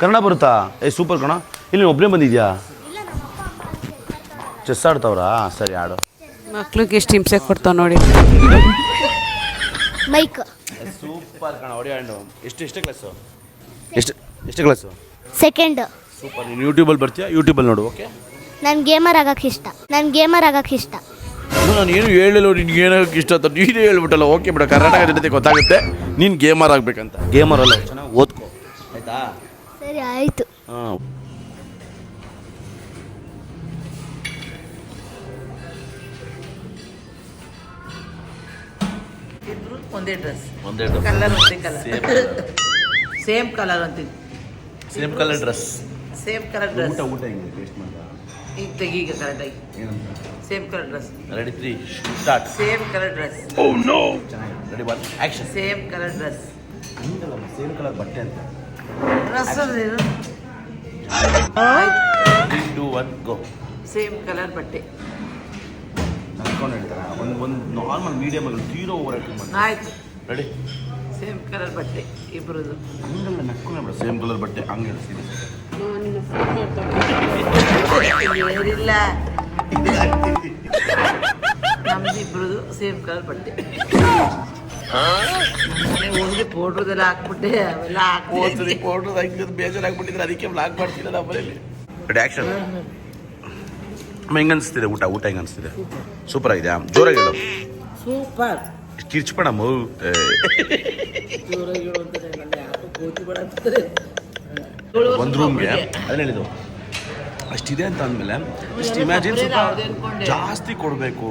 ಕನ್ನಡ ಬರುತ್ತಾ? ಏ ಸೂಪರ್ ಕಣ. ಇಲ್ಲಿ ಒಬ್ಬನೇ ಬಂದಿದ್ಯಾ? ಚೆಸ್ ಆಡ್ತಾವ್ರಾ? ಸರಿ ಆಡು. ಮಕ್ಳಿಗೆ ಎಷ್ಟು ಹಿಂಸೆ ಕೊಡ್ತಾವ ನೋಡಿ. ಬೈಕ್ ಸೂಪರ್ ಕಣ ಹೊಡಿ ಹ್ಯಾಂಡು ಎಷ್ಟು ಎಷ್ಟು ಕ್ಲಾಸು ಎಷ್ಟು ಎಷ್ಟು ಕ್ಲಾಸು ಸೆಕೆಂಡ್ ಸೂಪರ್ ನೀನು ಯೂಟ್ಯೂಬಲ್ಲಿ ಬರ್ತೀಯಾ? ಯೂಟ್ಯೂಬಲ್ಲಿ ನೋಡು ಓಕೆ ನಾನು ಗೇಮರ್ ಆಗಕ್ಕೆ ಇಷ್ಟ. ನಾನು ಗೇಮರ್ ಆಗಕ್ಕೆ ಇಷ್ಟ. ನಾನು ಏನು ಹೇಳಿಲ್ಲ ನಿನ್ಗೆ ಏನಾಗಕ್ಕೆ ಇಷ್ಟ ಅಂತ ನೀನೇ ಹೇಳ್ಬಿಟ್ಟಲ್ಲ. ಓಕೆ ಬಿಡ ಕರ್ನಾಟಕ ಜನತೆ ಗೊತ್ತಾಗುತ್ತೆ. ನೀನು ಗೇಮರ್ ಆಗಬೇಕಂತ. ಗೇಮರ್ ಅಲ್ಲ ಚೆನ್ನಾಗಿ ಓದ್ಕೋ. ಆಯ್ತಾ? ಸರಿ ಆಯಿತು. ಹಾಂ. ಒಂದೇ ಡ್ರೆಸ್ ಒಂದೇ ಕಲರ್ ಒಂದೇ ಕಲರ್ ಸೇಮ್ ಕಲರ್ ಅಂತೀನಿ same colour dress same colour dress ಊಟ ಊಟ ಹೆಂಗೆ? ಟೇಸ್ಟ್ ಮಾಡ್ತಾ ಈಗ ತೆಗಿ ಈಗ ಕರೆಕ್ಟಾಗಿ ಏನಂತ? Same colour dress ready three start same colour dress oh no ಚೆನ್ನಾಗಿ ready one action same colour dress ಹಂಗಲ್ಲ ಸೇಮ್ ಕಲರ್ ಬಟ್ಟೆ ಅಂತ. Dress three two one go same colour ಬಟ್ಟೆ. ನಡ್ಕೊಂಡು ಹೇಳ್ತಾರ? ಒಂದು ಒಂದು ನಾರ್ಮಲ್ ಮೀಡಿಯಮ್ ಅಲ್ಲಿ ತೀರೋ ಓವರ್ ಆ್ಯಕ್ಟಿಂಗ್ ಮಾಡಿ ಆಯ್ತು. ರೆಡಿ ಸೇಮ್ ಕಲರ್ ಬಟ್ಟೆ ಇಬ್ಬರದು ಹಂಗಲ್ಲ ನಕ್ಕೊಂಡೆ ಬೇಡ ಸೇಮ್ ಕಲರ್ ಬಟ್ಟೆ ಹಂಗೆ ಹೇಳ್ತೀನಿ ಇಲ್ಲ ನಮ್ದು ಇಬ್ಬರದು ಸೇಮ್ ಕಲರ್ ಬಟ್ಟೆ. ಹೋಗಿ ಫೋಟೋದೆಲ್ಲ ಹಾಕ್ಬಿಟ್ಟೆ ಅವೆಲ್ಲ ಹಾಕ್ತೀನಿ ಹಾಕಿದ್ರೆ ಹಂಗೆ ಬೇಜಾರಾಗ್ಬಿಟ್ಟಿದ್ರೆ ಅದಕ್ಕೆ ಬ್ಲಾಕ್ ಮಾಡ್ತಿಲ್ಲ ನಮ್ಮ ಮನೇಲಿ ರೆಡಿ ಆ್ಯಕ್ಷನ್ ಹೆಂಗೆ ಅನಿಸ್ತಿದೆ ಊಟ? ಊಟ ಹೆಂಗೆ ಅನಿಸ್ತಿದೆ ಸೂಪರ್ ಆಗಿದೆ. ಜೋರಾಗಿ ಹೇಳು. ಸೂಪರ್. ಕಿರ್ಚ್ಬೇಡ ಮೌ ಒಂದು ರೂಮ್ಗೆ ಅದನ್ನ ಹೇಳಿದ್ದು. ಅಷ್ಟಿದೆ ಅಂತ ಅಂದಮೇಲೆ ಅಷ್ಟು ಇಮ್ಯಾಜಿನ್ ಸ್ವಲ್ಪ ಜಾಸ್ತಿ ಕೊಡಬೇಕು.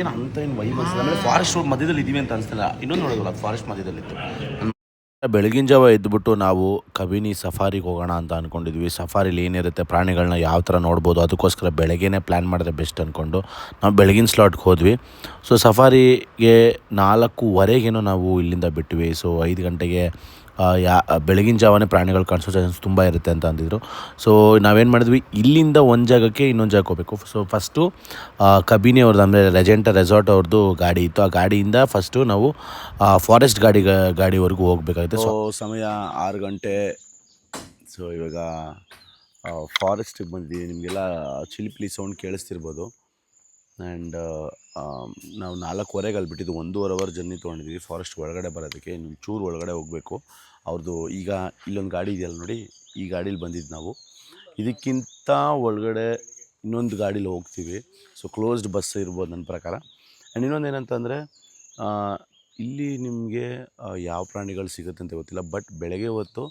ಏನು ಅಂತ ಏನು ಅನ್ಸಿಲ್ಲ. ಆಮೇಲೆ ಫಾರೆಸ್ಟ್ ರೋಡ್ ಮಧ್ಯದಲ್ಲಿ ಇದೀವಿ ಅಂತ ಅನಿಸ್ತಿಲ್ಲ ಇನ್ನೊಂದು ನೋಡೋದಲ್ಲ ಫಾರೆಸ್ಟ್ ಮಧ್ಯದಲ್ಲಿತ್ತು. ಬೆಳಗಿನ ಜಾವ ಎದ್ದುಬಿಟ್ಟು ನಾವು ಕಬಿನಿ ಸಫಾರಿಗೆ ಹೋಗೋಣ ಅಂತ ಅಂದ್ಕೊಂಡಿದ್ವಿ ಸಫಾರಿಲಿ ಏನಿರುತ್ತೆ ಪ್ರಾಣಿಗಳನ್ನ ಯಾವ ಥರ ನೋಡ್ಬೋದು, ಅದಕ್ಕೋಸ್ಕರ ಬೆಳಗ್ಗೆನೇ ಪ್ಲ್ಯಾನ್ ಮಾಡಿದ್ರೆ ಬೆಸ್ಟ್ ಅಂದ್ಕೊಂಡು ನಾವು ಬೆಳಗಿನ ಸ್ಲಾಟ್ಗೆ ಹೋದ್ವಿ. ಸೊ ಸಫಾರಿಗೆ ನಾಲ್ಕೂವರೆಗೇನೋ ನಾವು ಇಲ್ಲಿಂದ ಬಿಟ್ವಿ. ಸೊ ಐದು ಗಂಟೆಗೆ ಯಾ ಬೆಳಗಿನ ಜಾವನೇ ಪ್ರಾಣಿಗಳು ಕಾಣಿಸೋ ಚಾನ್ಸ್ ತುಂಬ ಇರುತ್ತೆ ಅಂತ ಅಂದಿದ್ರು. ಸೊ ನಾವೇನು ಮಾಡಿದ್ವಿ? ಇಲ್ಲಿಂದ ಒಂದು ಜಾಗಕ್ಕೆ ಇನ್ನೊಂದು ಜಾಗಕ್ಕೆ ಹೋಗಬೇಕು. ಸೊ ಫಸ್ಟು ಕಬಿನಿ ಅವ್ರದ್ದು ಅಂದರೆ ರೆಜೆಂಟ ರೆಸಾರ್ಟ್ ಅವ್ರದ್ದು ಗಾಡಿ ಇತ್ತು. ಆ ಗಾಡಿಯಿಂದ ಫಸ್ಟು ನಾವು ಫಾರೆಸ್ಟ್ ಗಾಡಿ ಗಾಡಿವರೆಗೂ ಹೋಗಬೇಕಾಗುತ್ತೆ. ಸೊ ಸಮಯ ಆರು ಗಂಟೆ. ಸೊ ಇವಾಗ ಫಾರೆಸ್ಟಿಗೆ ಬಂದಿದ್ದೀವಿ. ನಿಮಗೆಲ್ಲ ಚಿಲಿಪಿಲಿ ಸೌಂಡ್ ಕೇಳಿಸ್ತಿರ್ಬೋದು. ಆ್ಯಂಡ್ ನಾವು ನಾಲ್ಕುವರೆಗೆ ಅಲ್ಲಿ ಬಿಟ್ಟಿದ್ದು ಒಂದೂವರೆ ಅವರ್ ಜರ್ನಿ ತೊಗೊಂಡಿದ್ದೀವಿ. ಫಾರೆಸ್ಟ್ ಒಳಗಡೆ ಬರೋದಕ್ಕೆ ಇನ್ನೊಂದು ಚೂರು ಒಳಗಡೆ ಹೋಗಬೇಕು. ಅವ್ರದ್ದು ಈಗ ಇಲ್ಲೊಂದು ಗಾಡಿ ಇದೆಯಲ್ಲ ನೋಡಿ, ಈ ಗಾಡೀಲಿ ಬಂದಿದ್ದು ನಾವು. ಇದಕ್ಕಿಂತ ಒಳಗಡೆ ಇನ್ನೊಂದು ಗಾಡೀಲಿ ಹೋಗ್ತೀವಿ. ಸೊ ಕ್ಲೋಸ್ಡ್ ಬಸ್ ಇರ್ಬೋದು ನನ್ನ ಪ್ರಕಾರ. ಆ್ಯಂಡ್ ಇನ್ನೊಂದು ಏನಂತಂದರೆ ಇಲ್ಲಿ ನಿಮಗೆ ಯಾವ ಪ್ರಾಣಿಗಳು ಸಿಗುತ್ತೆ ಅಂತ ಗೊತ್ತಿಲ್ಲ ಬಟ್ ಬೆಳಗ್ಗೆ ಹೊತ್ತು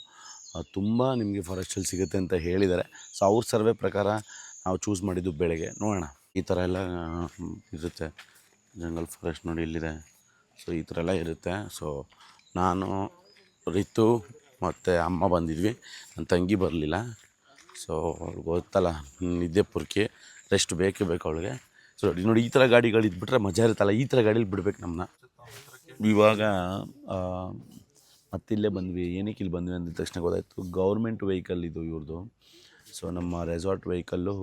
ತುಂಬ ನಿಮಗೆ ಫಾರೆಸ್ಟಲ್ಲಿ ಸಿಗುತ್ತೆ ಅಂತ ಹೇಳಿದ್ದಾರೆ. ಸೊ ಅವ್ರ ಸರ್ವೆ ಪ್ರಕಾರ ನಾವು ಚೂಸ್ ಮಾಡಿದ್ದು ಬೆಳಗ್ಗೆ. ನೋಡೋಣ. ಈ ಥರ ಎಲ್ಲ ಇರುತ್ತೆ. ಜಂಗಲ್ ಫಾರೆಸ್ಟ್ ನೋಡಿ ಇಲ್ಲಿದೆ. ಸೊ ಈ ಥರ ಎಲ್ಲ ಇರುತ್ತೆ. ಸೊ ನಾನು ರಿತು ಮತ್ತು ಅಮ್ಮ ಬಂದಿದ್ವಿ. ನನ್ನ ತಂಗಿ ಬರಲಿಲ್ಲ. ಸೊ ಅವ್ಳಿಗೆ ಗೊತ್ತಲ್ಲ, ನಿದ್ದೆ ಪುರ್ಕಿ ರೆಸ್ಟ್ ಬೇಕೇ ಬೇಕು ಅವಳಿಗೆ. ಸೊ ನೋಡಿ ಈ ಥರ ಗಾಡಿಗಳು ಇದ್ಬಿಟ್ರೆ ಮಜಾ ಇರುತ್ತಲ್ಲ ಈ ಥರ ಗಾಡೀಲಿ ಬಿಡ್ಬೇಕು ನಮ್ಮನ್ನ ಇವಾಗ ಮತ್ತಿಲ್ಲೇ ಬಂದ್ವಿ. ಏನಕ್ಕೆ ಇಲ್ಲಿ ಬಂದ್ವಿ ಅಂದಿದ ತಕ್ಷಣ ಗೊತ್ತಾಯಿತು. ಗೌರ್ಮೆಂಟ್ ವೆಹಿಕಲ್ ಇದು ಇವ್ರದ್ದು ಸೊ ನಮ್ಮ ರೆಸಾರ್ಟ್ ವೆಹಿಕಲ್ಲು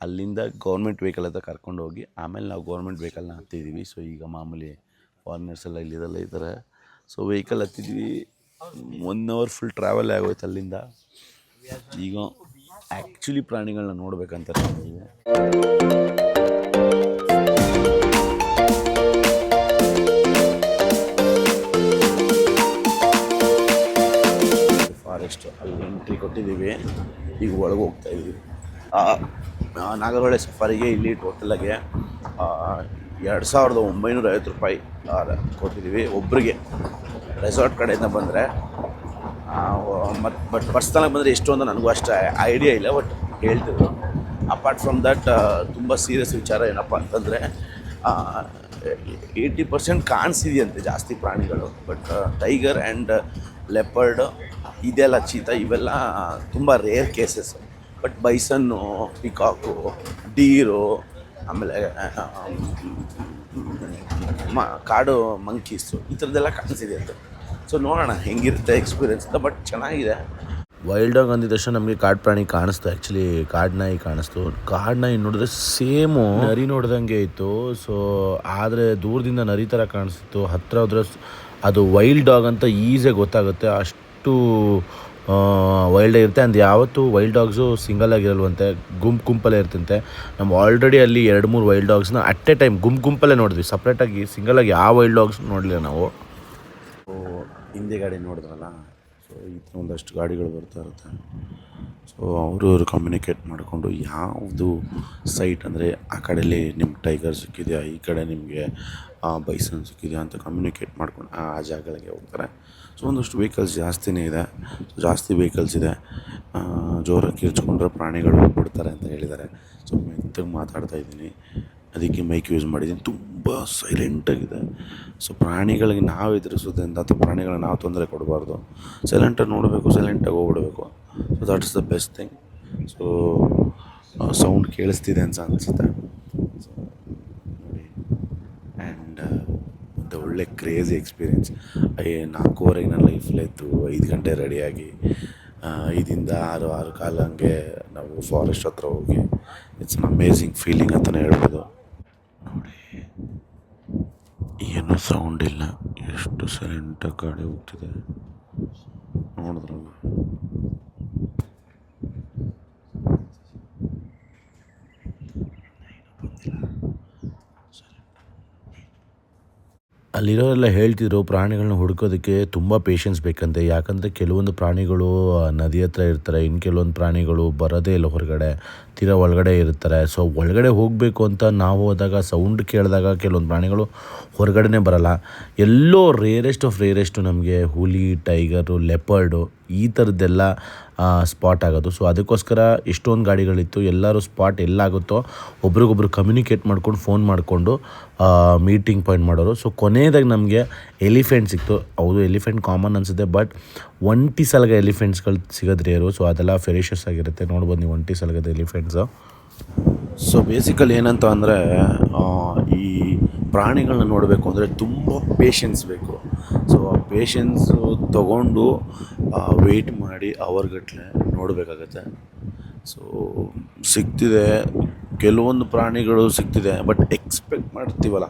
ಅಲ್ಲಿಂದ ಗೌರ್ಮೆಂಟ್ ವೆಹಿಕಲ್ ಹತ್ರ ಕರ್ಕೊಂಡು ಹೋಗಿ ಆಮೇಲೆ ನಾವು ಗೌರ್ಮೆಂಟ್ ವೆಹಿಕಲ್ನ ಹತ್ತಿದ್ದೀವಿ ಸೊ ಈಗ ಮಾಮೂಲಿ ಫಾರಿನರ್ಸ್ ಎಲ್ಲ ಇಲ್ಲಿದೆಲ್ಲ ಇದ್ದಾರೆ. ಸೊ ವೆಹಿಕಲ್ ಹತ್ತಿದ್ವಿ. ಒನ್ ಅವರ್ ಫುಲ್ ಟ್ರಾವೆಲ್ ಆಗೋಯ್ತು ಅಲ್ಲಿಂದ. ಈಗ ಆ್ಯಕ್ಚುಲಿ ಪ್ರಾಣಿಗಳನ್ನ ನೋಡ್ಬೇಕಂತ ಫಾರೆಸ್ಟ್ ಅಲ್ಲಿ ಎಂಟ್ರಿ ಕೊಟ್ಟಿದ್ದೀವಿ. ಈಗ ಒಳಗೆ ಹೋಗ್ತಾ ಇದ್ದೀವಿ ನಾಗರಹೊಳೆ ಸಫಾರಿಗೆ ಇಲ್ಲಿ ಟೋಟಲಾಗೆ ಎರಡು ಸಾವಿರದ ಒಂಬೈನೂರ ಐವತ್ತು ರೂಪಾಯಿ ಕೊಟ್ಟಿದ್ದೀವಿ ಒಬ್ಬರಿಗೆ ರೆಸಾರ್ಟ್ ಕಡೆಯಿಂದ ಬಂದರೆ ಮತ್ತು ಬಟ್ ಪರ್ಸ್ನಲಾಗಿ ಬಂದರೆ ಎಷ್ಟು ಅಂತ ನನಗೂ ಅಷ್ಟು ಐಡಿಯಾ ಇಲ್ಲ ಬಟ್ ಹೇಳ್ತಿದ್ರು. ಅಪಾರ್ಟ್ ಫ್ರಮ್ ದಟ್ ತುಂಬ ಸೀರಿಯಸ್ ವಿಚಾರ ಏನಪ್ಪ ಅಂತಂದರೆ ಏಯ್ಟಿ ಪರ್ಸೆಂಟ್ ಕಾಣಿಸಿದೆಯಂತೆ ಜಾಸ್ತಿ ಪ್ರಾಣಿಗಳು ಬಟ್ ಟೈಗರ್ ಆ್ಯಂಡ್ ಲೆಪರ್ಡ್ ಇದೆಲ್ಲ ಚೀತ, ಇವೆಲ್ಲ ತುಂಬ rare cases but bison peacock deer ಆಮೇಲೆ ಮ, ಕಾಡು ಮಂಕೀಸು ಈ ಥರದ್ದೆಲ್ಲ ಕಾಣಿಸಿದೆ ಅಂತ. ಸೊ ನೋಡೋಣ, ಹೆಂಗಿರುತ್ತೆ ಎಕ್ಸ್ಪೀರಿಯೆನ್ಸ್ ಅಂತ ಬಟ್ ಚೆನ್ನಾಗಿದೆ. ವೈಲ್ಡ್ ಡಾಗ್ ಅಂದಿದ ತಕ್ಷಣ ನಮಗೆ ಕಾಡು ಪ್ರಾಣಿ ಕಾಣಿಸ್ತು. ಆ್ಯಕ್ಚುಲಿ ಕಾಡು ನಾಯಿ ಕಾಣಿಸ್ತು. ಕಾಡು ನಾಯಿ ನೋಡಿದ್ರೆ ಸೇಮು ನರಿ ನೋಡ್ದಂಗೆ ಇತ್ತು. ಸೊ ಆದರೆ ದೂರದಿಂದ ನರಿ ಥರ ಕಾಣಿಸ್ತು ಹತ್ತಿರ ಹೋದ್ರೆ ಅದು ವೈಲ್ಡ್ ಡಾಗ್ ಅಂತ ಈಸಿಯಾಗಿ ಗೊತ್ತಾಗುತ್ತೆ. ಅಷ್ಟು ವೈಲ್ಡ್ ಇರುತ್ತೆ ಅಂದ್ ಯಾವತ್ತೂ ವೈಲ್ಡ್ ಡಾಗ್ಸು ಸಿಂಗಲ್ ಆಗಿರಲ್ವಂತೆ, ಗುಂಪು ಗುಂಪಲ್ಲೇ ಇರ್ತಂತೆ. ನಮ್ಮ ಆಲ್ರೆಡಿ ಅಲ್ಲಿ ಎರಡು ಮೂರು ವೈಲ್ಡ್ ಡಾಗ್ಸ್ನ ಅಟ್ ಎ ಟೈಮ್ ಗುಂಪು ಗುಂಪಲ್ಲೇ ನೋಡಿದ್ವಿ. ಸಪ್ರೇಟಾಗಿ ಆಗಿ ಯಾವ ವೈಲ್ಡ್ ಡಾಗ್ಸ್ ನೋಡಲಿಲ್ಲ ನಾವು. ಹಿಂದೆ ಗಾಡಿ ನೋಡಿದ್ರಲ್ಲ? ಸೊ ಈ ಥರ ಒಂದಷ್ಟು ಗಾಡಿಗಳು ಬರ್ತಾ ಇರುತ್ತೆ. ಸೊ ಅವರು ಇವರು ಕಮ್ಯುನಿಕೇಟ್ ಮಾಡಿಕೊಂಡು ಯಾವುದು ಸೈಟ್ ಅಂದರೆ ಆ ಕಡೆಯಲ್ಲಿ ನಿಮ್ಗೆ ಟೈಗರ್ ಸಿಕ್ಕಿದೆಯಾ? ಈ ಕಡೆ ನಿಮಗೆ ಬೈಸನ್ ಸಿಕ್ಕಿದೆಯಾ ಅಂತ ಕಮ್ಯುನಿಕೇಟ್ ಮಾಡ್ಕೊಂಡು ಆ ಜಾಗಗಳಿಗೆ ಹೋಗ್ತಾರೆ. ಸೊ ಒಂದಷ್ಟು ವೆಹಿಕಲ್ಸ್ ಜಾಸ್ತಿನೇ ಇದೆ. ಜಾಸ್ತಿ ವೆಹಿಕಲ್ಸ್ ಇದೆ. ಜೋರಾಗಿ ಕಿರ್ಚ್ಕೊಂಡ್ರೆ ಪ್ರಾಣಿಗಳು ಹೋಗ್ಬಿಡ್ತಾರೆ ಅಂತ ಹೇಳಿದ್ದಾರೆ. ಸೊ ಮೆತ್ತಗೆ ಮಾತಾಡ್ತಾ ಇದ್ದೀನಿ. ಅದಕ್ಕೆ ಮೈಕ್ ಯೂಸ್ ಮಾಡಿದ್ದೀನಿ. ತುಂಬ ಸೈಲೆಂಟಾಗಿದೆ ಸೊ ಪ್ರಾಣಿಗಳಿಗೆ ನಾವು ಎದುರಿಸೋದ್ರಿಂದ ಅಥವಾ ಪ್ರಾಣಿಗಳನ್ನ ನಾವು ತೊಂದರೆ ಕೊಡಬಾರ್ದು. ಸೈಲೆಂಟಾಗಿ ನೋಡಬೇಕು ಸೈಲೆಂಟಾಗಿ ಹೋಗ್ಬಿಡಬೇಕು. So that is the best thing so sound ಕೇಳಿಸ್ತಿದೆ ಅಂತ ಅನಿಸುತ್ತೆ ಸೊ ನೋಡಿ ಆ್ಯಂಡ್ ಒಂದು ಒಳ್ಳೆ ಕ್ರೇಜಿ ಎಕ್ಸ್ಪೀರಿಯೆನ್ಸ್ ನಾಲ್ಕೂವರೆಗೆ ನನ್ನ ಲೈಫ್ಲೆದ್ದು ಐದು ಗಂಟೆ ರೆಡಿಯಾಗಿ ಐದಿಂದ ಆರು ಆರು ಕಾಲ ಹಂಗೆ ನಾವು ಫಾರೆಸ್ಟ್ ಹತ್ರ ಹೋಗಿ ಇಟ್ಸ್ ಅನ್ ಅಮೇಝಿಂಗ್ ಫೀಲಿಂಗ್ ಅಂತಲೇ ಹೇಳ್ಬೋದು. ನೋಡಿ, ಏನು ಸೌಂಡ್ ಇಲ್ಲ. ಎಷ್ಟು ಸೈಲೆಂಟಾಗಿ ಗಾಡಿ ಹೋಗ್ತಿದೆ. ನೋಡಿದ್ರಲ್ಲ. ಅಲ್ಲಿರೋರೆಲ್ಲ ಹೇಳ್ತಿದ್ರು ಪ್ರಾಣಿಗಳನ್ನ ಹುಡ್ಕೋದಕ್ಕೆ ತುಂಬ ಪೇಷನ್ಸ್ ಬೇಕಂತೆ. ಯಾಕಂದರೆ ಕೆಲವೊಂದು ಪ್ರಾಣಿಗಳು ನದಿ ಹತ್ರ ಇರ್ತಾರೆ ಇನ್ನು ಕೆಲವೊಂದು ಪ್ರಾಣಿಗಳು ಬರೋದೇ ಇಲ್ಲ ಹೊರಗಡೆ, ತೀರಾ ಒಳಗಡೆ ಇರ್ತಾರೆ. ಸೊ ಒಳಗಡೆ ಹೋಗಬೇಕು ಅಂತ ನಾವು ಹೋದಾಗ ಸೌಂಡ್ ಕೇಳಿದಾಗ ಕೆಲವೊಂದು ಪ್ರಾಣಿಗಳು ಹೊರಗಡೆನೇ ಬರಲ್ಲ. ಎಲ್ಲೋ ರೇರೆಸ್ಟ್ ಆಫ್ ರೇರೆಸ್ಟು ನಮಗೆ ಹುಲಿ ಟೈಗರು ಲೆಪರ್ಡು ಈ ಥರದ್ದೆಲ್ಲ ಸ್ಪಾಟ್ ಆಗೋದು. ಸೊ ಅದಕ್ಕೋಸ್ಕರ ಎಷ್ಟೊಂದು ಗಾಡಿಗಳಿತ್ತು, ಎಲ್ಲರೂ ಸ್ಪಾಟ್ ಎಲ್ಲಾಗುತ್ತೋ ಒಬ್ರಿಗೊಬ್ರು ಕಮ್ಯುನಿಕೇಟ್ ಮಾಡ್ಕೊಂಡು ಫೋನ್ ಮಾಡಿಕೊಂಡು ಮೀಟಿಂಗ್ ಪಾಯಿಂಟ್ ಮಾಡೋರು. ಸೊ ಕೊನೆಯದಾಗಿ ನಮಗೆ ಎಲಿಫೆಂಟ್ ಸಿಕ್ತು. ಹೌದು ಎಲಿಫೆಂಟ್ ಕಾಮನ್ ಅನಿಸುತ್ತೆ ಬಟ್ ಒಂಟಿ ಸಲಗ ಎಲಿಫೆಂಟ್ಸ್ಗಳು ಸಿಗೋದು ರೇರು ಸೊ ಅದೆಲ್ಲ ಫೆರಿಷಸ್ ಆಗಿರುತ್ತೆ. ನೋಡ್ಬೋದು ನೀವು ಒಂಟಿ ಸಲಗದ ಎಲಿಫೆಂಟ್ಸು ಸೊ ಬೇಸಿಕಲಿ ಏನಂತ ಅಂದರೆ ಈ ಪ್ರಾಣಿಗಳನ್ನ ನೋಡಬೇಕು ಅಂದರೆ ತುಂಬ ಪೇಷನ್ಸ್ ಬೇಕು. ಸೊ ಆ ಪೇಷನ್ಸು ತೊಗೊಂಡು ವೆಯ್ಟ್ ಮಾಡಿ ಅವರ್ಗಟ್ಲೆ ನೋಡಬೇಕಾಗತ್ತೆ. ಸೊ ಸಿಗ್ತಿದೆ. ಕೆಲವೊಂದು ಪ್ರಾಣಿಗಳು ಸಿಗ್ತಿದೆ ಬಟ್ ಎಕ್ಸ್ಪೆಕ್ಟ್ ಮಾಡ್ತೀವಲ್ಲ.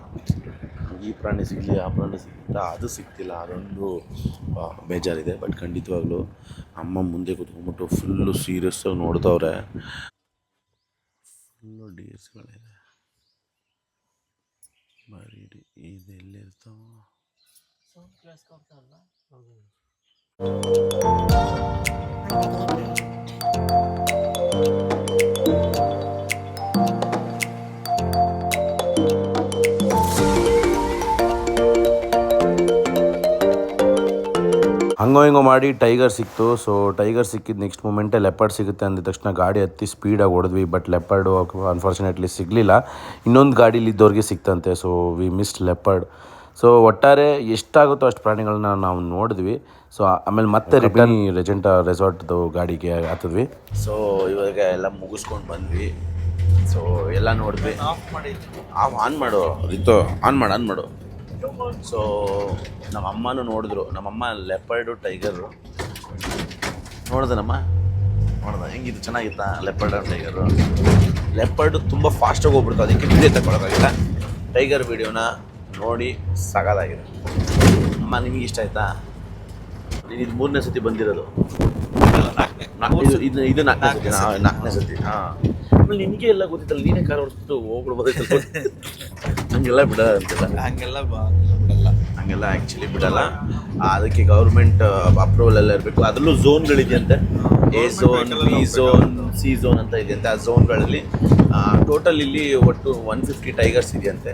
ಈ ಪ್ರಾಣಿ ಸಿಗಲಿ, ಆ ಪ್ರಾಣಿ ಸಿಗ್ತಿಲ್ಲ ಅದು ಸಿಗ್ತಿಲ್ಲ, ಅದೊಂದು ಬೇಜಾರಿದೆ. ಬಟ್ ಖಂಡಿತವಾಗ್ಲೂ ಅಮ್ಮ ಮುಂದೆ ಕುತ್ಕೊಂಬಿಟ್ಟು ಫುಲ್ಲು ಸೀರಿಯಸ್ಸಾಗಿ ನೋಡ್ತವ್ರೆ. ಫುಲ್ಲು ಡೀರ್ಸ್ಗಳಿದೆ ಬರೀ ಹಂಗೋ ಹಿಂಗೋ ಮಾಡಿ ಟೈಗರ್ ಸಿಕ್ತು. ಸೊ ಟೈಗರ್ ಸಿಕ್ಕಿದ ನೆಕ್ಸ್ಟ್ ಮೂಮೆಂಟೇ ಲೆಪರ್ಡ್ ಸಿಗುತ್ತೆ ಅಂದ ತಕ್ಷಣ ಗಾಡಿ ಹತ್ತಿ ಸ್ಪೀಡಾಗಿ ಹೊಡೆದ್ವಿ ಬಟ್ ಲೆಪರ್ಡು ಅನ್ಫಾರ್ಚುನೇಟ್ಲಿ ಸಿಗಲಿಲ್ಲ. ಇನ್ನೊಂದು ಗಾಡೀಲಿ ಇದ್ದವ್ರಿಗೆ ಸಿಕ್ತಂತೆ. So we missed leopard so ಒಟ್ಟಾರೆ ಎಷ್ಟಾಗುತ್ತೋ ಅಷ್ಟು ಪ್ರಾಣಿಗಳನ್ನ ನಾವು ನೋಡಿದ್ವಿ. ಸೊ ಆಮೇಲೆ ಮತ್ತೆ ರಿಟರ್ನ್ ರೆಜೆಂಟ ರೆಸಾರ್ಟ್ದು ಗಾಡಿಗೆ ಹತ್ತಿದ್ವಿ. ಸೊ ಇವಾಗ ಎಲ್ಲ ಮುಗಿಸ್ಕೊಂಡು ಬಂದ್ವಿ. ಸೊ ಎಲ್ಲ ನೋಡಿದ್ವಿ. ಆಫ್ ಆನ್ ಮಾಡು. ಇತ್ತು ಆನ್ ಮಾಡು ಆನ್ ಮಾಡು. ಸೊ ನಮ್ಮ ಅಮ್ಮನೂ ನೋಡಿದ್ರು. ನಮ್ಮಮ್ಮ ಲೆಪರ್ಡು ಟೈಗರು. ನೋಡ್ದನಮ್ಮ ನೋಡ್ದ? ಹೆಂಗಿತ್ತು? ಚೆನ್ನಾಗಿತ್ತಾ? Leopard tiger? ಲೆಪರ್ಡು ತುಂಬ ಫಾಸ್ಟಾಗಿ ಹೋಗ್ಬಿಡ್ತು. ಅದಕ್ಕೆ ವಿಡಿಯೋ ತಗೊಳಕ್ಕಾಗಿಲ್ಲ. ಟೈಗರ್ ವಿಡಿಯೋನ ನೋಡಿ ಸಗದಾಗಿದೆ ಅಮ್ಮ ನಿಮಗೆ ಇಷ್ಟ ಆಯ್ತಾ? ನೀನು ಇದು ಮೂರನೇ ಸತಿ ಬಂದಿರೋದು. ಇದು ಇದು ಇದು ನಾಲ್ಕನೇ ಸತಿ. ನಾಲ್ಕನೇ ಸತಿ. ಹಾಂ. ಆಮೇಲೆ ನಿನಗೆ ಎಲ್ಲ ಗೊತ್ತಿತ್ತಲ್ಲ ನೀನೇ ಕಾರ್ ಹೊಡ್ಬಿಟ್ಟು ಹೋಗ್ಬಿಡ್ಬೋದಿತ್ತಲ್ಲ ಹಂಗೆಲ್ಲ ಬಿಡಲ್ಲ ಅಂತಿಲ್ಲ. ಹಂಗೆಲ್ಲ ಬಿಡಲ್ಲ ಹಂಗೆಲ್ಲ. ಆ್ಯಕ್ಚುಲಿ ಬಿಡಲ್ಲ. ಅದಕ್ಕೆ ಗೌರ್ಮೆಂಟ್ ಅಪ್ರೂವಲ್ ಎಲ್ಲ ಇರಬೇಕು. ಅದರಲ್ಲೂ ಝೋನ್ಗಳಿದೆಯಂತೆ A zone B zone C zone ಅಂತ ಇದೆಯಂತೆ. ಆ ಝೋನ್ಗಳಲ್ಲಿ ಟೋಟಲ್ ಇಲ್ಲಿ ಒಟ್ಟು ಒನ್ ಫಿಫ್ಟಿ ಟೈಗರ್ಸ್ ಇದೆಯಂತೆ.